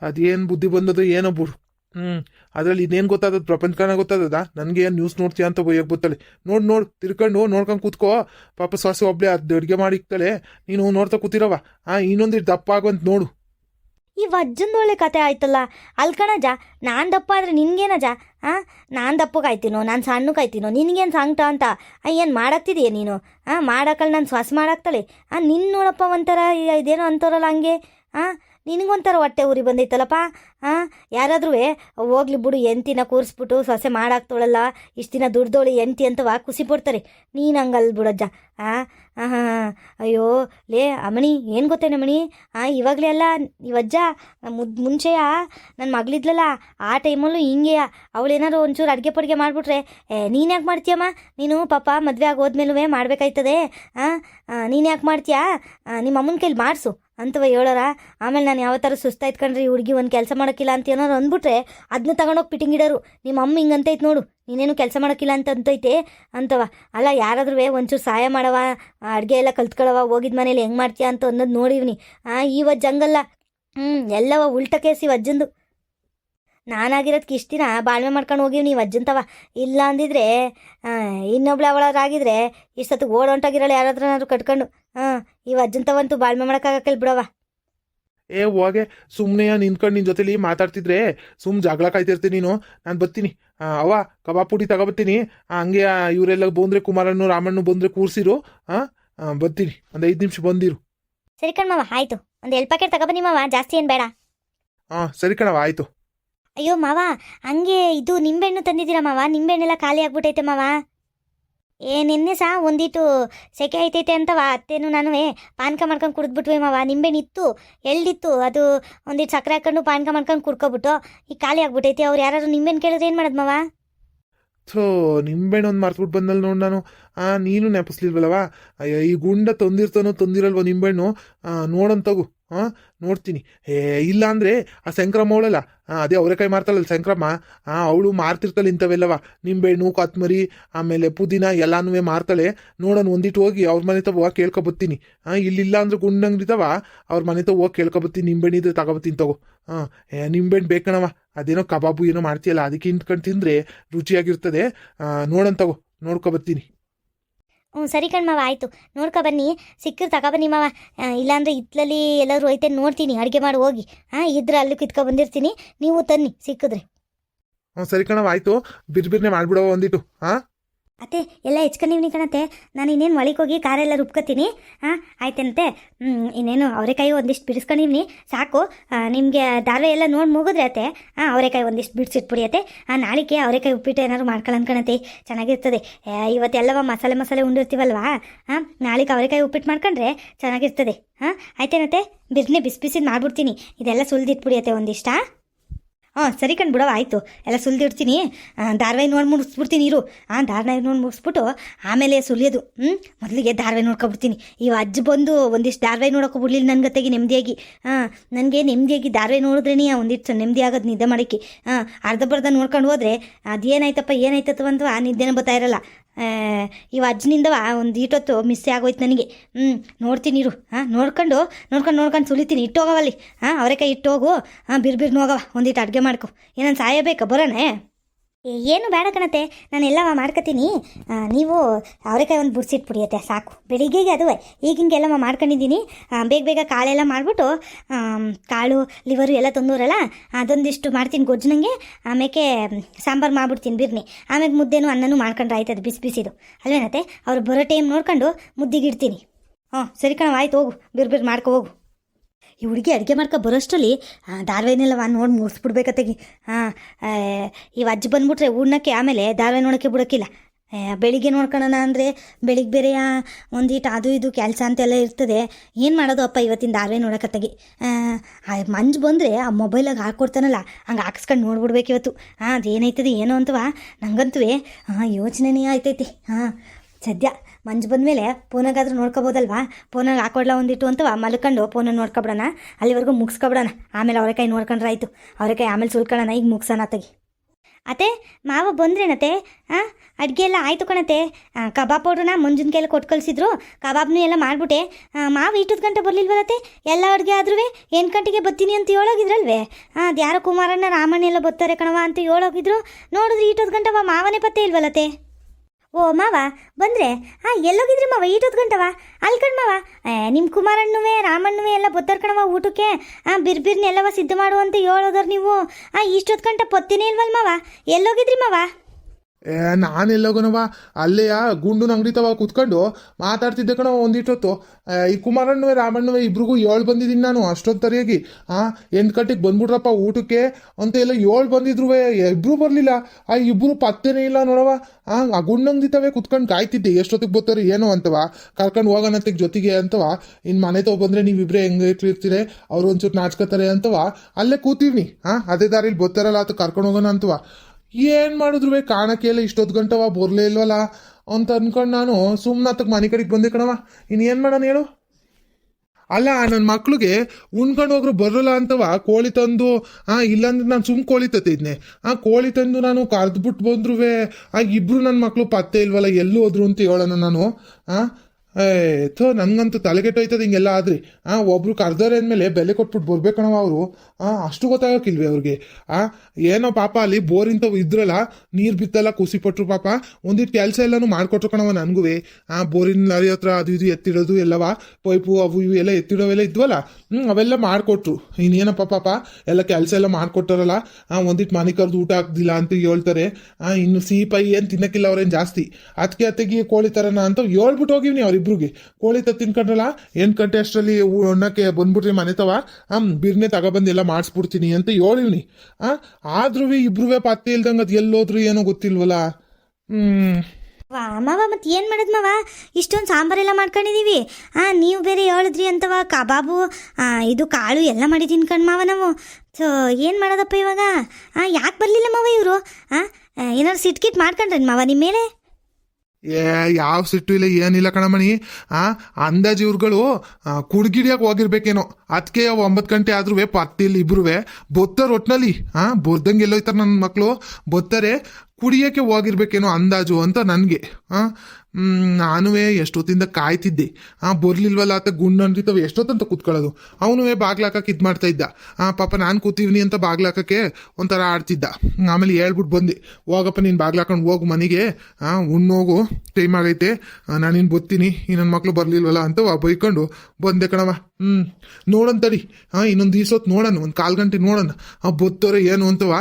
ಅದೇನು ಬುದ್ಧಿ ಬಂದದು ಏನೋ ಬಿಡು ಹ್ಞೂ ಅದರಲ್ಲಿ ಇನ್ನೇನು ಗೊತ್ತಾದದು? ಪ್ರಪಂಚಕನ ಗೊತ್ತಾದದ? ನನಗೆ ಏನು ನ್ಯೂಸ್ ನೋಡ್ತೀಯ ಅಂತ ಬೈಯಕ್ ಬತ್ತಳೆ ನೋಡು, ನೋಡಿ, ತಿರ್ಕೊಂಡು ನೋಡ್ಕೊಂಡು ಕೂತ್ಕೋ. ಪಾಪ ಸೊಸೆ ಒಬ್ಳೆ ಅದು ಅಡುಗೆ ಮಾಡಿ ಇಕ್ತಾಳೆ. ನೀನು ನೋಡ್ತಾ ಕೂತಿರವ. ಆ ಇನ್ನೊಂದಿಟ್ಟು ದಪ್ಪ ಆಗುವಂತ ನೋಡು. ಈ ಒಳ್ಳೆ ಕತೆ ಆಯ್ತಲ್ಲ? ಅಲ್ಲಿ ಕಣಜ ನಾನು ದಪ್ಪ ಅಂದರೆ ನಿನಗೇನಜ ಹಾಂ ನಾನು ದಪ್ಪಗಾಯ್ತೀನೋ? ನಾನು ಸಣ್ಣಗಾಯ್ತೀನೋ? ನಿನಗೇನು ಸಂಕಟ ಅಂತ? ಏನು ಮಾಡಾಕ್ತಿದೀಯ ನೀನು? ಹಾಂ ಮಾಡಾಕಲ್ಲ ನಾನು ಶ್ವಾಸ ಮಾಡಾಕ್ತಾಳೆ? ಹಾಂ ನಿನ್ನ ನೋಡಪ್ಪ ಒಂಥರ ಇದೇನೋ ಅಂತಾರಲ್ಲ ಹಂಗೆ? ಹಾಂ ನಿನಗೊಂಥರ ಹೊಟ್ಟೆ ಉರಿ ಬಂದೈತಲ್ಲಪ್ಪ? ಹಾಂ ಯಾರಾದ್ರೂ ಹೋಗ್ಲಿ ಬಿಡು, ಎಂತಿನ ಕೂರಿಸ್ಬಿಟ್ಟು ಸೊಸೆ ಮಾಡಾಕ್ತೋಳಲ್ಲ, ಇಷ್ಟು ದಿನ ದುಡ್ದೋಳಿ ಎಂತಿ ವಾ, ಖುಷಿ ಪಡ್ತಾರೆ. ನೀನು ಹಂಗಲ್ ಬಿಡಜ್ಜ ಹಾಂ ಹಾಂ ಅಯ್ಯೋ ಲೇ ಅಮಣಿ ಏನು ಗೊತ್ತೇನೆ ಅಮಣಿ ಹಾಂ ಇವಾಗಲೇ ಅಲ್ಲ ಇವಜ್ಜ ಮುದ್ ಮುಂಚೆಯ? ನನ್ನ ಮಗಳಿದ್ಲಲ್ಲ ಆ ಟೈಮಲ್ಲೂ ಹಿಂಗೆ ಅವಳು ಏನಾದ್ರು ಒಂಚೂರು ಅಡುಗೆ ಪಡುಗೆ ಮಾಡಿಬಿಟ್ರೆ ನೀನು ಯಾಕೆ ಮಾಡ್ತೀಯಮ್ಮ? ನೀನು ಪಾಪ ಮದುವೆ ಆಗಿ ಹೋದ್ಮೇಲೂ ಮಾಡಬೇಕಾಯ್ತದೆ ಹಾಂ ನೀನು ಯಾಕೆ ಮಾಡ್ತೀಯಾ? ಆ, ನಿಮ್ಮ ಅಮ್ಮನ ಕೈಲಿ ಮಾಡಿಸು. ಅಂತವ ಹೇಳೋರ ಆಮೇಲೆ ನಾನು ಯಾವ ಥರ ಸುಸ್ತಾಯ್ತು ಈ ಹುಡುಗಿ ಒಂದು ಕೆಲಸ ಮಾಡೋಕ್ಕಿಲ್ಲ ಅಂತ ಏನಾರು ಅಂದ್ಬಿಟ್ರೆ ಅದನ್ನ ತಗೊಂಡೋಗಿ ಪಿಟಿಂಗ್ ಇಡೋರು. ನಿಮ್ಮ ಅಮ್ಮ ಹಿಂಗೆ ಅಂತೈತೆ ನೋಡು. ನೀನೇನು ಕೆಲಸ ಮಾಡೋಕ್ಕಿಲ್ಲ ಅಂತ ಅಂತೈತೆ? ಅಂತವ. ಅಲ್ಲ ಯಾರಾದ್ರೂ ಒಂಚೂರು ಸಹಾಯ ಮಾಡವ ಅಡುಗೆ ಎಲ್ಲ ಕಲ್ತ್ಕೊಳವ, ಹೋಗಿದ ಮನೇಲಿ ಹೆಂಗೆ ಮಾಡ್ತೀಯ ಅಂತ ಅನ್ನೋದು ನೋಡಿವ್ನಿ. ಆ ಇವತ್ತು ಜಂಗಲ್ಲ. ಹ್ಞೂ ಎಲ್ಲವ ಉಲ್ಟ ಕೇಸಿ ವಜ್ಜಂದು ನಾನಾಗಿರೋದಕ್ಕೆ ಇಷ್ಟು ದಿನ ಬಾಳ್ವೆ ಮಾಡ್ಕೊಂಡು ಹೋಗಿವಿ ನೀವು ಇಲ್ಲ ಅಂದಿದ್ರೆ ಇನ್ನೊಬ್ಳು ಅವಳಾಗಿದ್ರೆ ಇಷ್ಟೊತ್ತು ಓಡೊಂಟಾಗಿರಲ್ಲ ಯಾರಾದ್ರೂ ಕಟ್ಕೊಂಡು. ಹಾಂ ಈ ಅಜ್ಜಂತವಂತೂ ಬಾಳ್ವೆ ಮಾಡೋಕ್ಕಾಗಕ್ಕಿಲ್ಲ ಬಿಡವ ಏ ಹೋಗೆ. ಸುಮ್ಮನೆ ನಿಂತ್ಕೊಂಡು ನಿನ್ನ ಜೊತೆಲಿ ಮಾತಾಡ್ತಿದ್ರೆ ಸುಮ್ ಜಗಳ ಕಾಯ್ತಿರ್ತೀನಿ ನೀನು. ನಾನು ಬರ್ತೀನಿ. ಅವ ಅವ್ವ ಕಬಾಬ್ ಪುಡಿ ತಗೊಬರ್ತೀನಿ. ಹಂಗೆ ಇವರೆಲ್ಲ ಬಂದರೆ ಕುಮಾರಣ್ಣು ರಾಮಣ್ಣು ಬಂದರೆ ಕೂರ್ಸಿರು. ಹಾಂ ಬರ್ತೀನಿ. ಒಂದು ಐದು ನಿಮಿಷ ಬಂದಿರು. ಸರಿ ಕಣ್ಮವ ಆಯಿತು. ಒಂದು ಎಲ್ ಪ್ಯಾಕೆಟ್ ತಗೋಬನ್ನಿ ಮಾವ ಜಾಸ್ತಿ ಏನು ಬೇಡ. ಹಾಂ ಸರಿ ಕಣವ ಆಯಿತು. ಅಯ್ಯೋ ಮಾವ ಹಂಗೆ ಇದು ನಿಂಬೆಹಣ್ಣು ತಂದಿದ್ದೀರಾ ಮಾವ? ನಿಂಬೆಹಣ್ಣೆಲ್ಲ ಖಾಲಿ ಆಗ್ಬಿಟ್ಟೈತೆ ಮಾವ. ಏ, ನಿನ್ನೆ ಸಹ ಒಂದಿಟ್ಟು ಸೆಕೆ ಐತೈತೆ ಅಂತವ ಅತ್ತೇನು ನಾನು ಪಾನಕ ಮಾಡ್ಕೊಂಡು ಕುಡಿದ್ಬಿಟ್ವಿ ಮಾವ. ಇತ್ತು, ಎಳ್ದಿತ್ತು, ಅದು ಒಂದಿಟ್ಟು ಸಕ್ಕರೆ ಹಾಕೊಂಡು ಪಾನಕ ಮಾಡ್ಕೊಂಡು ಕುಡ್ಕೊಬಿಟ್ಟು ಈಗ ಖಾಲಿ ಆಗ್ಬಿಟ್ಟೈತಿ ಅವ್ರು ಯಾರಾದ್ರು ನಿಂಬೆಣ್ಣು ಕೇಳಿದ್ರೆ ಏನು ಮಾಡೋದು ಮಾವ? ಥೋ ನಿಂಬೆಣ್ಣು ಒಂದು ಮಾರ್ತ್ಬಿಟ್ಟು ಬಂದಲ್ಲಿ ನೋಡಿ ನಾನು. ಆ, ನೀನು ನೆಪಿಸ್ಲಿಲ್ವಲ್ಲವ? ಅಯ್ಯೋ, ಈ ಗುಂಡ ತಂದಿರ್ತಾನೋ ತಂದಿರಲ್ವ ನಿಂಬೆಣ್ಣು ನೋಡೋಣ ತಗು. ಹಾಂ ನೋಡ್ತೀನಿ. ಏ, ಇಲ್ಲ ಅಂದರೆ ಆ ಸಂಕ್ರಮ ಅವಳಲ್ಲ? ಹಾಂ ಅದೇ ಅವರೆಕಾಯಿ ಮಾರ್ತಾಳಲ್ಲ ಸಂಕ್ರಮ ಹಾಂ ಅವಳು ಮಾರ್ತಿರ್ತಾಳೆ ಇಂಥವೆಲ್ಲವ? ನಿಂಬೆಹಣ್ಣು ಕೊತ್ತಂಬರಿ ಆಮೇಲೆ ಪುದೀನ ಎಲ್ಲನೂ ಮಾರ್ತಾಳೆ. ನೋಡೋಣ ಒಂದಿಟ್ಟು ಹೋಗಿ ಅವ್ರ ಮನೆ ತಗೋ ಹೋಗಿ ಕೇಳ್ಕೊಬತ್ತೀನಿ ಹಾಂ ಇಲ್ಲಿಲ್ಲ ಅಂದ್ರೆ ಗುಂಡಂಗ್ರಿದವ ಅವ್ರ ಮನೆ ತವ ಹೋಗಿ ಕೇಳ್ಕೊಬತ್ತೀನಿ ನಿಂಬೆಣ್ಣಿದ್ರೆ ತಗೊಬತ್ತೀನಿ ತಗೋ. ಹಾಂ ಏ ನಿಂಬೆಹಣ್ಣು ಬೇಕಣವ ಅದೇನೋ ಕಬಾಬು ಏನೋ ಮಾಡ್ತೀಯಲ್ಲ ಅದಕ್ಕೆ ಇಂಟ್ಕೊಂಡು ತಿಂದರೆ ರುಚಿಯಾಗಿರ್ತದೆ. ನೋಡೋಣ ತಗೋ ನೋಡ್ಕೊಬತ್ತೀನಿ ಹ್ಞೂ ಸರಿ ಕಣ್ ಮಾವ ಆಯಿತು. ನೋಡ್ಕೊ ಬನ್ನಿ. ಸಿಕ್ಕರು ತಗೊಬನ್ನಿ ಮಾವ. ಇಲ್ಲಾಂದರೆ ಇತ್ಲಲ್ಲಿ ಎಲ್ಲರೂ ಐತೆ ನೋಡ್ತೀನಿ ಅಡುಗೆ ಮಾಡಿ ಹೋಗಿ. ಹಾಂ ಇದ್ರೆ ಅಲ್ಲಿ ಕಿತ್ಕೊ ಬಂದಿರ್ತೀನಿ. ನೀವು ತನ್ನಿ ಸಿಕ್ಕಿದ್ರೆ. ಹ್ಞೂ ಸರಿ ಕಣವ ಆಯಿತು. ಬಿರ್ಬಿರ್ನೆ ಮಾಡಿಬಿಡೋ ಒಂದಿಟ್ಟು ಹಾಂ ಅತ್ತೆ, ಎಲ್ಲ ಹೆಚ್ಕೊಂಡಿವ್ನಿ ಕಣತ್ತೆ. ನಾನು ಇನ್ನೇನು ಒಳಗೆ ಹೋಗಿ ಕಾರೆಲ್ಲ ರುಬ್ಕೊತೀನಿ. ಹಾಂ, ಆಯ್ತಂತೆ. ಇನ್ನೇನು ಅವರೆಕಾಯಿ ಒಂದಿಷ್ಟು ಬಿಡಿಸ್ಕೊಂಡಿವ್ನಿ ಸಾಕು. ನಿಮಗೆ ದಾರ್ವೆ ಎಲ್ಲ ನೋಡಿ ಮುಗಿದ್ರೆ ಅತ್ತೆ. ಹಾಂ, ಅವರೆಕಾಯಿ ಒಂದಿಷ್ಟು ಬಿಡಿಸಿಟ್ಬಿಡಿ ಅತ್ತೆ. ನಾಳೆಗೆ ಅವರೆಕಾಯಿ ಉಪ್ಪಿಟ್ಟು ಏನಾದ್ರು ಮಾಡ್ಕೊಳ್ಳೋಣ ಕಣತ್ತೆ. ಚೆನ್ನಾಗಿರ್ತದೆ. ಇವತ್ತೆಲ್ಲವ ಮಸಾಲೆ ಮಸಾಲೆ ಉಂಡಿರ್ತೀವಲ್ವಾ? ಹಾಂ ನಾಳೆಗೆ ಅವರೆಕಾಯಿ ಉಪ್ಪಿಟ್ಟು ಮಾಡ್ಕೊಂಡ್ರೆ ಚೆನ್ನಾಗಿರ್ತದೆ. ಹಾಂ, ಆಯ್ತೇನತ್ತೆ? ಬಿರ್ನೆ ಬಿಸಿ ಬಿಸಿದು ಮಾಡ್ಬಿಡ್ತೀನಿ. ಇದೆಲ್ಲ ಸುಲ್ದಿಟ್ಬಿಡಿ ಅತ್ತೆ ಒಂದಿಷ್ಟ. ಹಾಂ, ಸರಿ ಕಣ್ ಬಿಡವ ಆಯಿತು. ಎಲ್ಲ ಸುಲಿದಿಡ್ತೀನಿ ಧಾರವಾಹಿ ನೋಡಿ ಮುಗಿಸ್ಬಿಡ್ತೀನಿ ಇರು. ಹಾಂ ಧಾರವಾಹಿ ನೋಡಿ ಮುಗಿಸ್ಬಿಟ್ಟು ಆಮೇಲೆ ಸುಲಿಯೋದು. ಹ್ಞೂ ಮೊದಲಿಗೆ ಧಾರವಾಹಿ ನೋಡ್ಕೊಬಿಡ್ತೀನಿ. ಇವ ಅಜ್ಜ ಬಂದು ಒಂದಿಷ್ಟು ಧಾರವಾಹಿ ನೋಡೋಕೆ ಬಿಡ್ಲಿಲ್ಲ ನನ್ನ ಗತೆಗೆ ನೆಮ್ಮದಿಯಾಗಿ ಹಾಂ, ನನಗೆ ನೆಮ್ಮದಿಯಾಗಿ ಧಾರವಾಹಿ ನೋಡಿದ್ರೇನೆ ಒಂದಿಷ್ಟು ನೆಮ್ಮದಿ ಆಗೋದು ನಿದ್ದೆ ಮಾಡೋಕ್ಕೆ. ಹಾಂ ಅರ್ಧ ಬರ್ಧ ನೋಡ್ಕೊಂಡು ಹೋದರೆ ಅದೇನಾಯ್ತಪ್ಪ ಏನಾಯ್ತಪ್ಪ ಅಂತ ಆ ನಿದ್ದೆನೇ ಬರ್ತಾ ಇರಲ್ಲ. ಇವು ಅಜ್ಜನಿಂದವ ಒಂದು ಈಟೊತ್ತು ಮಿಸ್ ಆಗೋಯ್ತು ನನಗೆ. ಹ್ಞೂ ನೋಡ್ತೀನಿ ಇರು. ಹಾಂ ನೋಡ್ಕೊಂಡು ನೋಡ್ಕೊಂಡು ನೋಡ್ಕೊಂಡು ಸುಲಿತೀನಿ. ಇಟ್ಟೋಗವಲ್ಲಿ. ಹಾಂ ಅವರೆಕಾಯಿ ಇಟ್ಟೋಗು. ಹಾಂ ಬಿರ್ ಬಿರ್ನ ಹೋಗವ ಒಂದಿಟ್ಟು ಅಡುಗೆ ಮಾಡ್ಕೊ. ಏನನ್ನು ಸಾಯಬೇಕಾ? ಬರೋಣ? ಏನು ಬೇಡ ಕಣತೆ. ನಾನು ಎಲ್ಲವ ಮಾಡ್ಕೊತೀನಿ. ನೀವು ಅವರೆಕಾಯಿ ಒಂದು ಪುಡಿಯತ್ತೆ, ಸಾಕು. ಬೆಳಿಗ್ಗೆಗೆ ಅದುವೆ ಈಗ ಹಿಂಗೆಲ್ಲ ಮಾಡ್ಕೊಂಡಿದ್ದೀನಿ. ಬೇಗ ಬೇಗ ಕಾಳೆಲ್ಲ ಮಾಡಿಬಿಟ್ಟು ಕಾಳು, ಲಿವರು ಎಲ್ಲ ತಂದೂರಲ್ಲ, ಅದೊಂದಿಷ್ಟು ಮಾಡ್ತೀನಿ ಗೊಜ್ಜನಂಗೆ. ಆಮೇಲೆ ಸಾಂಬಾರು ಮಾಡ್ಬಿಡ್ತೀನಿ ಬಿರ್ನಿ. ಆಮೇಲೆ ಮುದ್ದೆನೂ ಅನ್ನನೂ ಮಾಡ್ಕೊಂಡ್ರೆ ಆಯ್ತದೆ ಬಿಸಿ ಬಿಸಿದು. ಅಲ್ವೇನತ್ತೆ? ಅವ್ರು ಬರೋ ಟೈಮ್ ನೋಡ್ಕೊಂಡು ಮುದ್ದಿಗೆ ಇಡ್ತೀನಿ ಹ್ಞೂ ಸರಿ ಕಣವ, ಆಯ್ತು ಹೋಗು. ಬಿರ್ ಬಿರ್ ಮಾಡ್ಕೊ ಹೋಗು. ಈ ಹುಡುಗಿ ಅಡುಗೆ ಮಾಡ್ಕೊ ಬರೋಷ್ಟರಲ್ಲಿ ಧಾರಾವಾಹಿನೆಲ್ಲವ ನೋಡಿ ಮುಗಿಸ್ಬಿಡ್ಬೇಕತ್ತೆಗಿ ಹಾಂ ಈ ಅಜ್ಜಿ ಬಂದ್ಬಿಟ್ರೆ ಉಣ್ಣಕ್ಕೆ ಆಮೇಲೆ ಧಾರವಾಹಿ ನೋಡೋಕ್ಕೆ ಬಿಡೋಕ್ಕಿಲ್ಲ ಬೆಳಿಗ್ಗೆ ನೋಡ್ಕೊಳ್ಳೋಣ ಅಂದರೆ ಬೆಳಿಗ್ಗೆ ಬೇರೆ ಒಂದೀಟು ಅದು ಇದು ಕೆಲಸ ಅಂತೆಲ್ಲ ಇರ್ತದೆ. ಏನು ಮಾಡೋದು ಅಪ್ಪ ಇವತ್ತಿನ ಧಾರವಾಹಿ ನೋಡೋಕತ್ತಾಗಿ? ಮಂಜು ಬಂದರೆ ಆ ಮೊಬೈಲಾಗ ಹಾಕ್ಕೊಡ್ತಾನಲ್ಲ ಹಂಗೆ ಹಾಕ್ಸ್ಕೊಂಡು ನೋಡ್ಬಿಡ್ಬೇಕು ಇವತ್ತು ಹಾಂ ಅದೇನೈತದೆ, ಏನೋ ಅಂತವಾ ನನಗಂತೂ ಹಾಂ ಯೋಚನೆನೇ ಆಯ್ತೈತಿ. ಹಾಂ ಸದ್ಯ ಮಂಜು ಬಂದಮೇಲೆ ಫೋನಾಗಾದ್ರೂ ನೋಡ್ಕೋಬೋದಲ್ವಾ? ಫೋನಾಗ ಹಾಕೊಡ್ಲ ಒಂದಿಟ್ಟು ಅಂತವ ಮಲ್ಕೊಂಡು ಫೋನ ನೋಡ್ಕೊಬಿಡೋಣ. ಅಲ್ಲಿವರೆಗೂ ಮುಗಿಸ್ಕೊಬಿಡೋಣ. ಆಮೇಲೆ ಅವರೆಕಾಯಿ ನೋಡ್ಕೊಂಡ್ರೆ ಆಯಿತು. ಕೈ ಆಮೇಲೆ ಸುಲ್ಕೊಳ್ಳೋಣ ಈಗ ಮುಗಿಸೋಣ ತೆಗಿ ಅತ್ತೆ, ಮಾವ ಬಂದ್ರೇನತ್ತೆ? ಹಾಂ ಅಡುಗೆ ಎಲ್ಲ ಆಯಿತು ಕಣತ್ತೆ. ಕಬಾಬ್ ಪೌಡ್ರನ್ನ ಮುಂಜಿನ ಕೈಲಿ ಕೊಟ್ಟು ಕಳಿಸಿದ್ರು. ಕಬಾಬ್ನು ಎಲ್ಲ ಮಾಡಿಬಿಟ್ಟೆ. ಮಾವು ಇಷ್ಟೊತ್ತು ಗಂಟೆ ಬರಲಿಲ್ವಲ್ಲತ್ತೆ? ಎಲ್ಲ ಅಡುಗೆ ಆದ್ರೂ ಎಂಟು ಗಂಟೆಗೆ ಬರ್ತೀನಿ ಅಂತ ಹೇಳೋಗಿದ್ರಲ್ವೇ ಹಾಂ ಅದು ಯಾರೋ ಕುಮಾರಣ್ಣ, ರಾಮಣ್ಣ ಎಲ್ಲ ಬರ್ತಾರೆ ಕಣವ ಅಂತ ಹೇಳೋಗಿದ್ರು ನೋಡಿದ್ರೆ ಇಷ್ಟೊತ್ತು ಗಂಟೆ ಮಾವನೇ ಪತ್ತೆ ಇಲ್ವಲ್ಲತ್ತೆ? ಓ, ಮಾವ, ಬಂದ್ರೆ? ಹಾಂ ಎಲ್ಲೋಗಿದ್ರಿ ಮಾವ ಈಟೊತ್ತು ಗಂಟವ? ಅಲ್ಲಿ ಕಣ್ ಮಾವ. ನಿಮ್ಮ ಕುಮಾರಣ್ಣುವೆ, ರಾಮಣ್ಣುವೆ ಎಲ್ಲ ಪೊತ್ತರ್ಕಣವ ಕಣವ ಊಟಕ್ಕೆ? ಹಾಂ ಬಿರ್ಬಿರ್ನೆಲ್ಲವ ಸಿದ್ಧ ಮಾಡುವಂತ ಹೇಳೋದರ್ ನೀವು? ಹಾಂ ಇಷ್ಟೊತ್ತು ಗಂಟೆ ಪತ್ತಿನೇ ಇಲ್ವಲ್ ಮಾವ? ಎಲ್ಲೋಗಿದ್ರಿ ಮಾವ? ಏ ಅಲ್ಲೇ ಅಲ್ಲೆಯ ಗುಂಡುನ ಅಂಗಡಿ ತವ ಕುತ್ಕೊಂಡು ಮಾತಾಡ್ತಿದ್ದೆ ಕಣ ಒಂದಿಟ್ಟೊತ್ತು ಆ, ಈ ಕುಮಾರಣ್ಣವೇ ರಾಮಣ್ಣವೇ ಇಬ್ರಿಗೂ ಏಳು ಬಂದಿದ್ದೀನಿ ನಾನು ಅಷ್ಟೊತ್ತು ತರಿಯಾಗಿ. ಆ ಎಂಟು ಕಟ್ಟಿಗೆ ಬಂದ್ಬಿಟ್ರಪ್ಪ ಊಟಕ್ಕೆ? ಅಂತ ಎಲ್ಲ ಏಳು ಬಂದಿದ್ರು ಇಬ್ರು ಬರಲಿಲ್ಲ. ಆ ಇಬ್ರು ಪತ್ತೇನೇ ಇಲ್ಲ ನೋಡವ ಆ ಆ ಗುಂಡಂಗಡಿ ತವೇ ಕುತ್ಕೊಂಡು ಕಾಯ್ತಿದ್ದೆ ಎಷ್ಟೊತ್ತಿಗೆ ಬರ್ತಾರೆ ಏನೋ ಅಂತವ ಕರ್ಕೊಂಡು ಹೋಗೋಣಂತಿಗೆ ಜೊತೆಗೆ ಅಂತವ ಇನ್ನು ಮನೆ ತಗೋ ಬಂದ್ರೆ ಇಬ್ಬರೇ ಹೆಂಗೆ ಇರ್ತೀರಿ? ಅವ್ರು ಒಂಚೂರು ನಾಚ್ಕೋತಾರೆ ಅಂತವ ಅಲ್ಲೇ ಕೂತೀವಿ. ಹಾ ಅದೇ ದಾರಿಲಿ ಬರ್ತಾರಲ್ಲ ಅಂತ ಕರ್ಕೊಂಡು ಹೋಗೋಣ ಅಂತವ ಏನ್ ಮಾಡಿದ್ರು ಕಾಣಕ್ಕೆ ಇಲ್ಲ ಇಷ್ಟೊತ್ತು ಗಂಟವ ಬರ್ಲೇ ಇಲ್ವಲ್ಲ? ಅಂತ ಅಂದ್ಕೊಂಡು ನಾನು ಸುಮ್ಮನೆ ಹತ್ತಕ್ಕೆ ಮನೆ ಕಡೆಗೆ ಬಂದೆ ಕಣವ ಇನ್ನು ಏನು ಮಾಡೋಣ ಹೇಳು? ಅಲ್ಲ ನನ್ನ ಮಕ್ಳಿಗೆ ಉಣ್ಕೊಂಡು ಹೋಗ್ರು ಬರಲ್ಲ ಅಂತವ ಕೋಳಿ ತಂದು, ಆ, ಇಲ್ಲಾಂದ್ರೆ ನಾನು ಸುಮ್ ಕೋಳಿ ತತ್ತಿದ್ನೆ ಆ, ಕೋಳಿ ತಂದು ನಾನು ಕರೆದ್ಬಿಟ್ಟು ಬಂದ್ರುವೆ ಆ, ಇಬ್ರು ನನ್ನ ಮಕ್ಕಳು ಪತ್ತೆ ಇಲ್ವಲ್ಲ, ಎಲ್ಲೂ ಹೋದ್ರು ಅಂತ ಹೇಳೋಣ ನಾನು, ಆ? ಏ, ಥೋ, ನನಗಂತೂ ತಲೆಗೆಟ್ಟೋಯ್ತದೆ ಹಿಂಗೆಲ್ಲ ಆದ್ರಿ. ಆ, ಒಬ್ರು ಕರ್ದವ್ರೆ ಅಂದಮೇಲೆ ಬೆಲೆ ಕೊಟ್ಬಿಟ್ಟು ಬರ್ಬೇಕಣವ ಅವರು. ಅಷ್ಟು ಗೊತ್ತಾಗೋಕ್ಕಿಲ್ವಿ ಅವ್ರಿಗೆ? ಆ, ಏನೋ ಪಾಪ ಅಲ್ಲಿ ಬೋರಿಂತ ಇದ್ರಲ್ಲ, ನೀರು ಬಿತ್ತಲ್ಲ ಖುಷಿಪಟ್ರು ಪಾಪ. ಒಂದಿಟ್ಟು ಕೆಲಸ ಎಲ್ಲನೂ ಮಾಡ್ಕೊಟ್ರು ಕಣವ ನನಗೂ ಆ, ಬೋರಿನ ಲಾರಿ ಹತ್ರ ಅದು ಇದು ಎತ್ತಿಡೋದು ಎಲ್ಲವ, ಪೈಪು ಅವು ಇವು ಎಲ್ಲ ಎತ್ತಿಡೋವೆಲ್ಲ ಇದ್ವಲ್ಲ ಹ್ಞೂ ಅವೆಲ್ಲ ಮಾಡಿಕೊಟ್ರು. ಇನ್ನೇನಪ್ಪ ಪಾಪ, ಎಲ್ಲ ಕೆಲಸ ಎಲ್ಲ ಮಾಡಿಕೊಟ್ಟಾರಲ್ಲ. ಒಂದಿಟ್ಟು ಮನೆ ಕರೆದು ಊಟ ಹಾಕ್ದಿಲ್ಲ ಅಂತ ಹೇಳ್ತಾರೆ. ಇನ್ನು ಸಿಹಿ ಪೈ ಏನು ತಿನ್ನಕ್ಕಿಲ್ಲ ಅವ್ರೇನು ಜಾಸ್ತಿ. ಅದಕ್ಕೆ ಅತ್ತೆಗೆ ಕೋಳಿ ತರನ ಅಂತ ಹೇಳ್ಬಿಟ್ಟು ಹೋಗಿವ್ನಿ ಅವ್ರಿಬ್ರಿಗೆ ಕೋಳಿ ತ ತಿನ್ಕೊಂಡ್ರಲ್ಲ? ಎಂಟು ಗಂಟೆ ಅಷ್ಟರಲ್ಲಿ ಉಣ್ಣಕ್ಕೆ ಬಂದ್ಬಿಟ್ರಿ ಮನೆ ತವ? ಹಮ್, ಬಿರ್ನೆ ತಗೊಬಂದು ಎಲ್ಲ ಮಾಡಿಸ್ಬಿಡ್ತೀನಿ ಅಂತ ಹೇಳಿವ್ನಿ ಆ ಆದ್ರೂ ಇಬ್ರುವೆ ಪತ್ತೆ ಇಲ್ದಂಗೆ ಅದು ಎಲ್ಲೋದ್ರು ಏನೋ ಗೊತ್ತಿಲ್ವಲ್ಲ ಹ್ಮ್. ವಾ, ಮಾವ, ಮತ್ತೆ ಏನು ಮಾಡಿದ್ ಮಾವ? ಇಷ್ಟೊಂದು ಸಾಂಬಾರೆಲ್ಲ ಮಾಡ್ಕೊಂಡಿದೀವಿ. ಹಾಂ ನೀವು ಬೇರೆ ಹೇಳಿದ್ರಿ ಅಂತವ? ಕಬಾಬು ಇದು ಕಾಳು ಎಲ್ಲ ಮಾಡಿ ತಿನ್ಕೊಂಡು ಮಾವ ನಾವು. ಸೊ, ಏನು ಮಾಡೋದಪ್ಪ ಇವಾಗ? ಹಾಂ ಯಾಕೆ ಬರಲಿಲ್ಲ ಮಾವ ಇವರು? ಹಾಂ ಏನಾದ್ರು ಸಿಟ್ಕಿಟ್ ಮಾಡ್ಕೊಂಡ್ರೇನು ಮಾವ ನಿಮ್ಮ ಮೇಲೆ? ಏ, ಯಾವ ಸಿಟ್ಟು ಇಲ್ಲ, ಏನಿಲ್ಲ ಕಣಮಣಿ ಆ, ಅಂದಾಜು ಇವ್ರುಗಳು ಕುಡ್ಗಿಡಿಯಾಗಿ ಹೋಗಿರ್ಬೇಕೇನೋ. ಅದಕ್ಕೆ ಒಂಬತ್ತು ಗಂಟೆ ಆದ್ರೂ ಪತ್ತಿಲ್ಲ ಇಬ್ರುವೆ, ಬೊತ್ತಾರ ಒಟ್ನಲ್ಲಿ, ಆ, ಬರ್ದಂಗೆ ಎಲ್ಲೋಯ್ತಾರೆ ನನ್ನ ಮಕ್ಕಳು ಬೊತ್ತರೆ ಕುಡಿಯೋಕ್ಕೆ ಹೋಗಿರ್ಬೇಕೇನೋ ಅಂದಾಜು ಅಂತ ನನಗೆ, ಆ. ನಾನು ಎಷ್ಟೊತ್ತಿಂದ ಕಾಯ್ತಿದ್ದೆ. ಆ, ಬರ್ಲಿಲ್ವಲ್ಲ ಅಂತ ಗುಂಡಂದಿತ್ತವ ಎಷ್ಟೊತ್ತಂತ ಕೂತ್ಕೊಳ್ಳೋದು? ಅವನು ಬಾಗ್ಲಾಕಕ್ಕೆ ಇದು ಮಾಡ್ತಾ ಇದ್ದ. ಆ, ಪಾಪ ನಾನು ಕೂತೀವಿನಿ ಅಂತ ಬಾಗ್ಲಾಕಕ್ಕೆ ಒಂಥರ ಆಡ್ತಿದ್ದ. ಆಮೇಲೆ ಹೇಳ್ಬಿಟ್ಟು ಬಂದೆ, ಹೋಗಪ್ಪ ನೀನು ಬಾಗ್ಲಾಕೊಂಡು ಹೋಗು ಮನೆಗೆ. ಉಣ್ಣೋಗು ಟೈಮ್ ಆಗೈತೆ. ನಾನಿನ್ನು ಬತ್ತೀನಿ ಈ ನನ್ನ ಮಕ್ಕಳು ಬರ್ಲಿಲ್ವಲ್ಲ ಅಂತ ಬೈಕೊಂಡು ಬಂದೆ ಕಣವ ಹ್ಞೂ ನೋಡೋಣ ತಡಿ. ಹಾಂ, ಇನ್ನೊಂದು ದಿವ್ಸೊತ್ತು ನೋಡೋಣ, ಒಂದು ಕಾಲು ಗಂಟೆ ನೋಡೋಣ. ಆ ಬೊತ್ತೋರೆ ಏನು ಅಂತವ?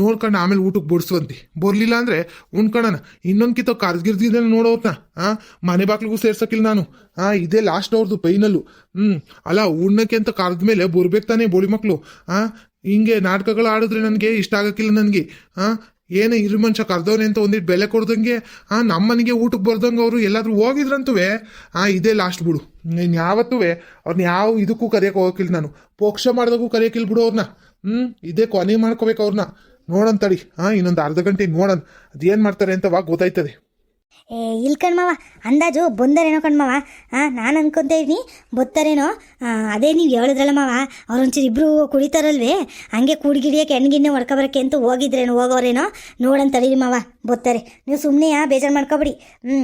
ನೋಡ್ಕೊಂಡು ಆಮೇಲೆ ಊಟಕ್ಕೆ ಬಡಿಸುವಂತಿ ಬರಲಿಲ್ಲ ಅಂದರೆ ಉಣ್ಕೊಳ್ಳೋಣ ಇನ್ನೊಂದು ಕಿತ್ತ ಕರ್ಗಿರ್ದಿದ್ದೆ ನೋಡೋತ್ನ ಹಾಂ, ಮನೆ ಬಾಗ್ಲಿಗೂ ಸೇರ್ಸಕ್ಕಿಲ್ಲ ನಾನು. ಹಾಂ, ಇದೇ ಲಾಸ್ಟ್ ಅವ್ರದ್ದು ಫೈನಲ್ಲು ಹ್ಞೂ ಅಲ್ಲ, ಉಣ್ಣಕ್ಕೆ ಅಂತ ಕರೆದ್ಮೇಲೆ ಬರ್ಬೇಕು ತಾನೇ ಬೋಳಿ ಮಕ್ಕಳು ಹಾಂ, ಹಿಂಗೆ ನಾಟಕಗಳು ಆಡಿದ್ರೆ ನನಗೆ ಇಷ್ಟ ಆಗೋಕ್ಕಿಲ್ಲ ನನಗೆ. ಹಾಂ ಏನೇ ಇರು ಮನುಷ್ಯ ಕರ್ದವ್ರೆ ಅಂತ ಒಂದಿಟ್ಟು ಬೆಲೆ ಕೊಡ್ದಂಗೆ, ಆ, ನಮ್ಮನಿಗೆ ಊಟಕ್ಕೆ ಬರ್ದಂಗೆ ಅವರು ಎಲ್ಲಾದರೂ ಹೋಗಿದ್ರಂತೂ ಆ, ಇದೇ ಲಾಸ್ಟ್ ಬಿಡು. ಇನ್ನು ಯಾವತ್ತೂ ಅವ್ರನ್ನ ಯಾವ ಇದಕ್ಕೂ ಕರೆಯೋಕೆ ಹೋಗಕ್ಕಿಲ್ಲ ನಾನು. ಪೋಕ್ಷ ಮಾಡ್ದಾಗೂ ಕರೆಯೋಕ್ಕಿಲ್ಲ ಬಿಡು ಅವ್ರನ್ನ ಹ್ಞೂ ಇದೇ ಕೊನೆ ಮಾಡ್ಕೋಬೇಕು ಅವ್ರನ್ನ ನೋಡೋಣ ತಡಿ. ಹಾಂ ಇನ್ನೊಂದು ಅರ್ಧ ಗಂಟೆ ನೋಡೋಣ ಅದೇನು ಮಾಡ್ತಾರೆ ಅಂತವಾಗ ಗೊತ್ತಾಯ್ತದೆ. ಏ ಇಲ್ಲಿ ಕಣ್ಮವ ಅಂದಾಜು ಬಂದರೇನೋ ಕಣ್ಮವ ಹಾಂ ನಾನು ಅನ್ಕೊತಾ ಇದ್ದೀನಿ ಬತ್ತಾರೇನೋ? ಅದೇ ನೀವು ಹೇಳಿದ್ರಲ್ಲ ಮಾವ, ಅವ್ರೊಂಚೂರು ಇಬ್ಬರು ಕುಡಿತಾರಲ್ವೇ? ಹಂಗೆ ಕುಡಿಗಿಡಿಯಕ್ಕೆ ಹೊಡ್ಕೊ ಹೊಡ್ಕೊಬರಕ್ಕೆ ಅಂತ ಹೋಗಿದ್ರೇನೋ, ಹೋಗೋರೇನೋ? ನೋಡಂತ ತಡೀರಿ ಮಾವ, ಬತ್ತಾರೆ. ನೀವು ಸುಮ್ಮನೆ ಬೇಜಾರು ಮಾಡ್ಕೊಬಿಡಿ. ಹ್ಞೂ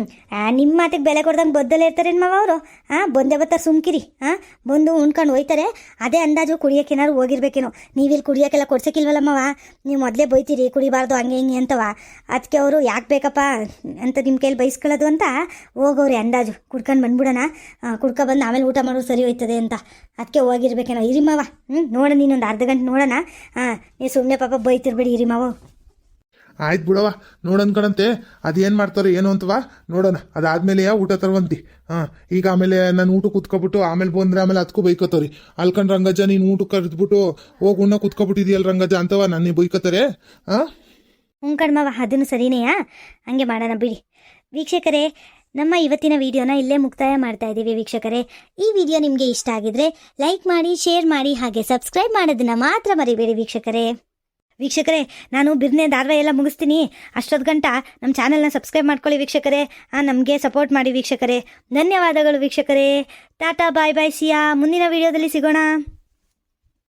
ನಿಮ್ಮ ಮಾತಿಗೆ ಬೆಲೆ ಕೊಡ್ದಂಗೆ ಬದ್ದಲ್ಲೇ ಇರ್ತಾರೇನು ಮಾವ ಅವರು? ಹಾಂ ಬಂದೇ ಬರ್ತಾರೆ ಸುಮ್ಕಿರಿ ಹಾಂ ಬಂದು ಉಣ್ಕೊಂಡು ಹೋಯ್ತಾರೆ ಅದೇ ಅಂದಾಜು ಕುಡಿಯೋಕೆ ಏನಾದ್ರು ಹೋಗಿರ್ಬೇಕೇನೋ? ನೀವಿಲ್ಲಿ ಕುಡಿಯೋಕ್ಕೆಲ್ಲ ಕೊಡ್ಸೋಕ್ಕಿಲ್ವಲ್ಲಮ್ಮವ ನೀವು ಮೊದಲೇ ಬೈತೀರಿ, ಕುಡಿಬಾರ್ದು, ಹಂಗೆ ಹಿಂಗೆ ಅಂತವ. ಅದಕ್ಕೆ ಅವರು ಯಾಕೆ ಬೇಕಪ್ಪ ಅಂತ ನಿಮ್ಮ ಕೈಲಿ ಬೈಸ್ಕೊಳ್ಳೋದು ಅಂತ ಹೋಗೋರಿ ಅಂದಾಜು. ಕುಡ್ಕೊಂಡು ಬಂದ್ಬಿಡೋಣ. ಕುಡ್ಕೊ ಬಂದು ಆಮೇಲೆ ಊಟ ಮಾಡೋದು ಸರಿ ಹೋಯ್ತದೆ ಅಂತ. ಅದಕ್ಕೆ ಹೋಗಿರ್ಬೇಕೇನೋ. ಇರಿ ಮಾವ. ಹ್ಞೂ ನೋಡೋಣ ಒಂದು ಅರ್ಧ ಗಂಟೆ ನೋಡೋಣ. ಹಾಂ ನೀವು ಸುಮ್ಮನೆ ಪಾಪ ಬೈತಿರ್ಬೇಡಿ ಇರಿ ಮಾವ. ಆಯ್ತು ಬಿಡವ ನೋಡನ್ಕಣಂತೆ ಅದೇನು ಮಾಡ್ತಾರೆ ಏನು ಅಂತವಾ ನೋಡೋಣ. ಅದಾದ್ಮೇಲೆ ಊಟ ತರುವಂತಿ. ಹಾಂ ಈಗ ಆಮೇಲೆ ನಾನು ಊಟ ಕುತ್ಕೊಬಿಟ್ಟು ಆಮೇಲೆ ಬಂದ್ರೆ ಆಮೇಲೆ ಅದಕ್ಕೂ ಬೈಕೋತವ್ರಿ ಅಲ್ಕೊಂಡು ರಂಗಜ್ಜ ನೀನು ಊಟ ಕರೆದ್ಬಿಟ್ಟು ಹೋಗಿ ಉಣ್ಣ ಕುತ್ಕೊಬಿಟ್ಟಿದ್ಯಲ್ಲ ರಂಗಜ್ಜ ಅಂತವ ನನ್ನ ಬೈಕೋತಾರೆ ಹಾಂ ಹ್ಞೂ ಕಣ್ಮವ ಅದನ್ನು ಸರಿನೇಯಾ? ಹಂಗೆ ಮಾಡೋಣ ಬಿಡಿ. ವೀಕ್ಷಕರೇ, ನಮ್ಮ ಇವತ್ತಿನ ವಿಡಿಯೋನ ಇಲ್ಲೇ ಮುಕ್ತಾಯ ಮಾಡ್ತಾ ಇದ್ದೀವಿ ವೀಕ್ಷಕರೇ. ಈ ವಿಡಿಯೋ ನಿಮಗೆ ಇಷ್ಟ ಆಗಿದ್ರೆ ಲೈಕ್ ಮಾಡಿ, ಶೇರ್ ಮಾಡಿ, ಹಾಗೆ ಸಬ್ಸ್ಕ್ರೈಬ್ ಮಾಡೋದನ್ನ ಮಾತ್ರ ಮರಿಬೇಡಿ ವೀಕ್ಷಕರೇ. ವೀಕ್ಷಕರೇ, ನಾನು ಬಿರ್ನೆ ಧಾರಾವಾಹಿ ಎಲ್ಲ ಮುಗಿಸ್ತೀನಿ. ಅಷ್ಟೊತ್ತು ಗಂಟ ನಮ್ಮ ಚಾನಲ್ನ ಸಬ್ಸ್ಕ್ರೈಬ್ ಮಾಡ್ಕೊಳ್ಳಿ ವೀಕ್ಷಕರೇ. ನಮಗೆ ಸಪೋರ್ಟ್ ಮಾಡಿ ವೀಕ್ಷಕರೇ. ಧನ್ಯವಾದಗಳು ವೀಕ್ಷಕರೇ. ಟಾಟಾ ಬಾಯ್ ಬಾಯ್ ಸಿಯಾ ಮುಂದಿನ ವಿಡಿಯೋದಲ್ಲಿ ಸಿಗೋಣ.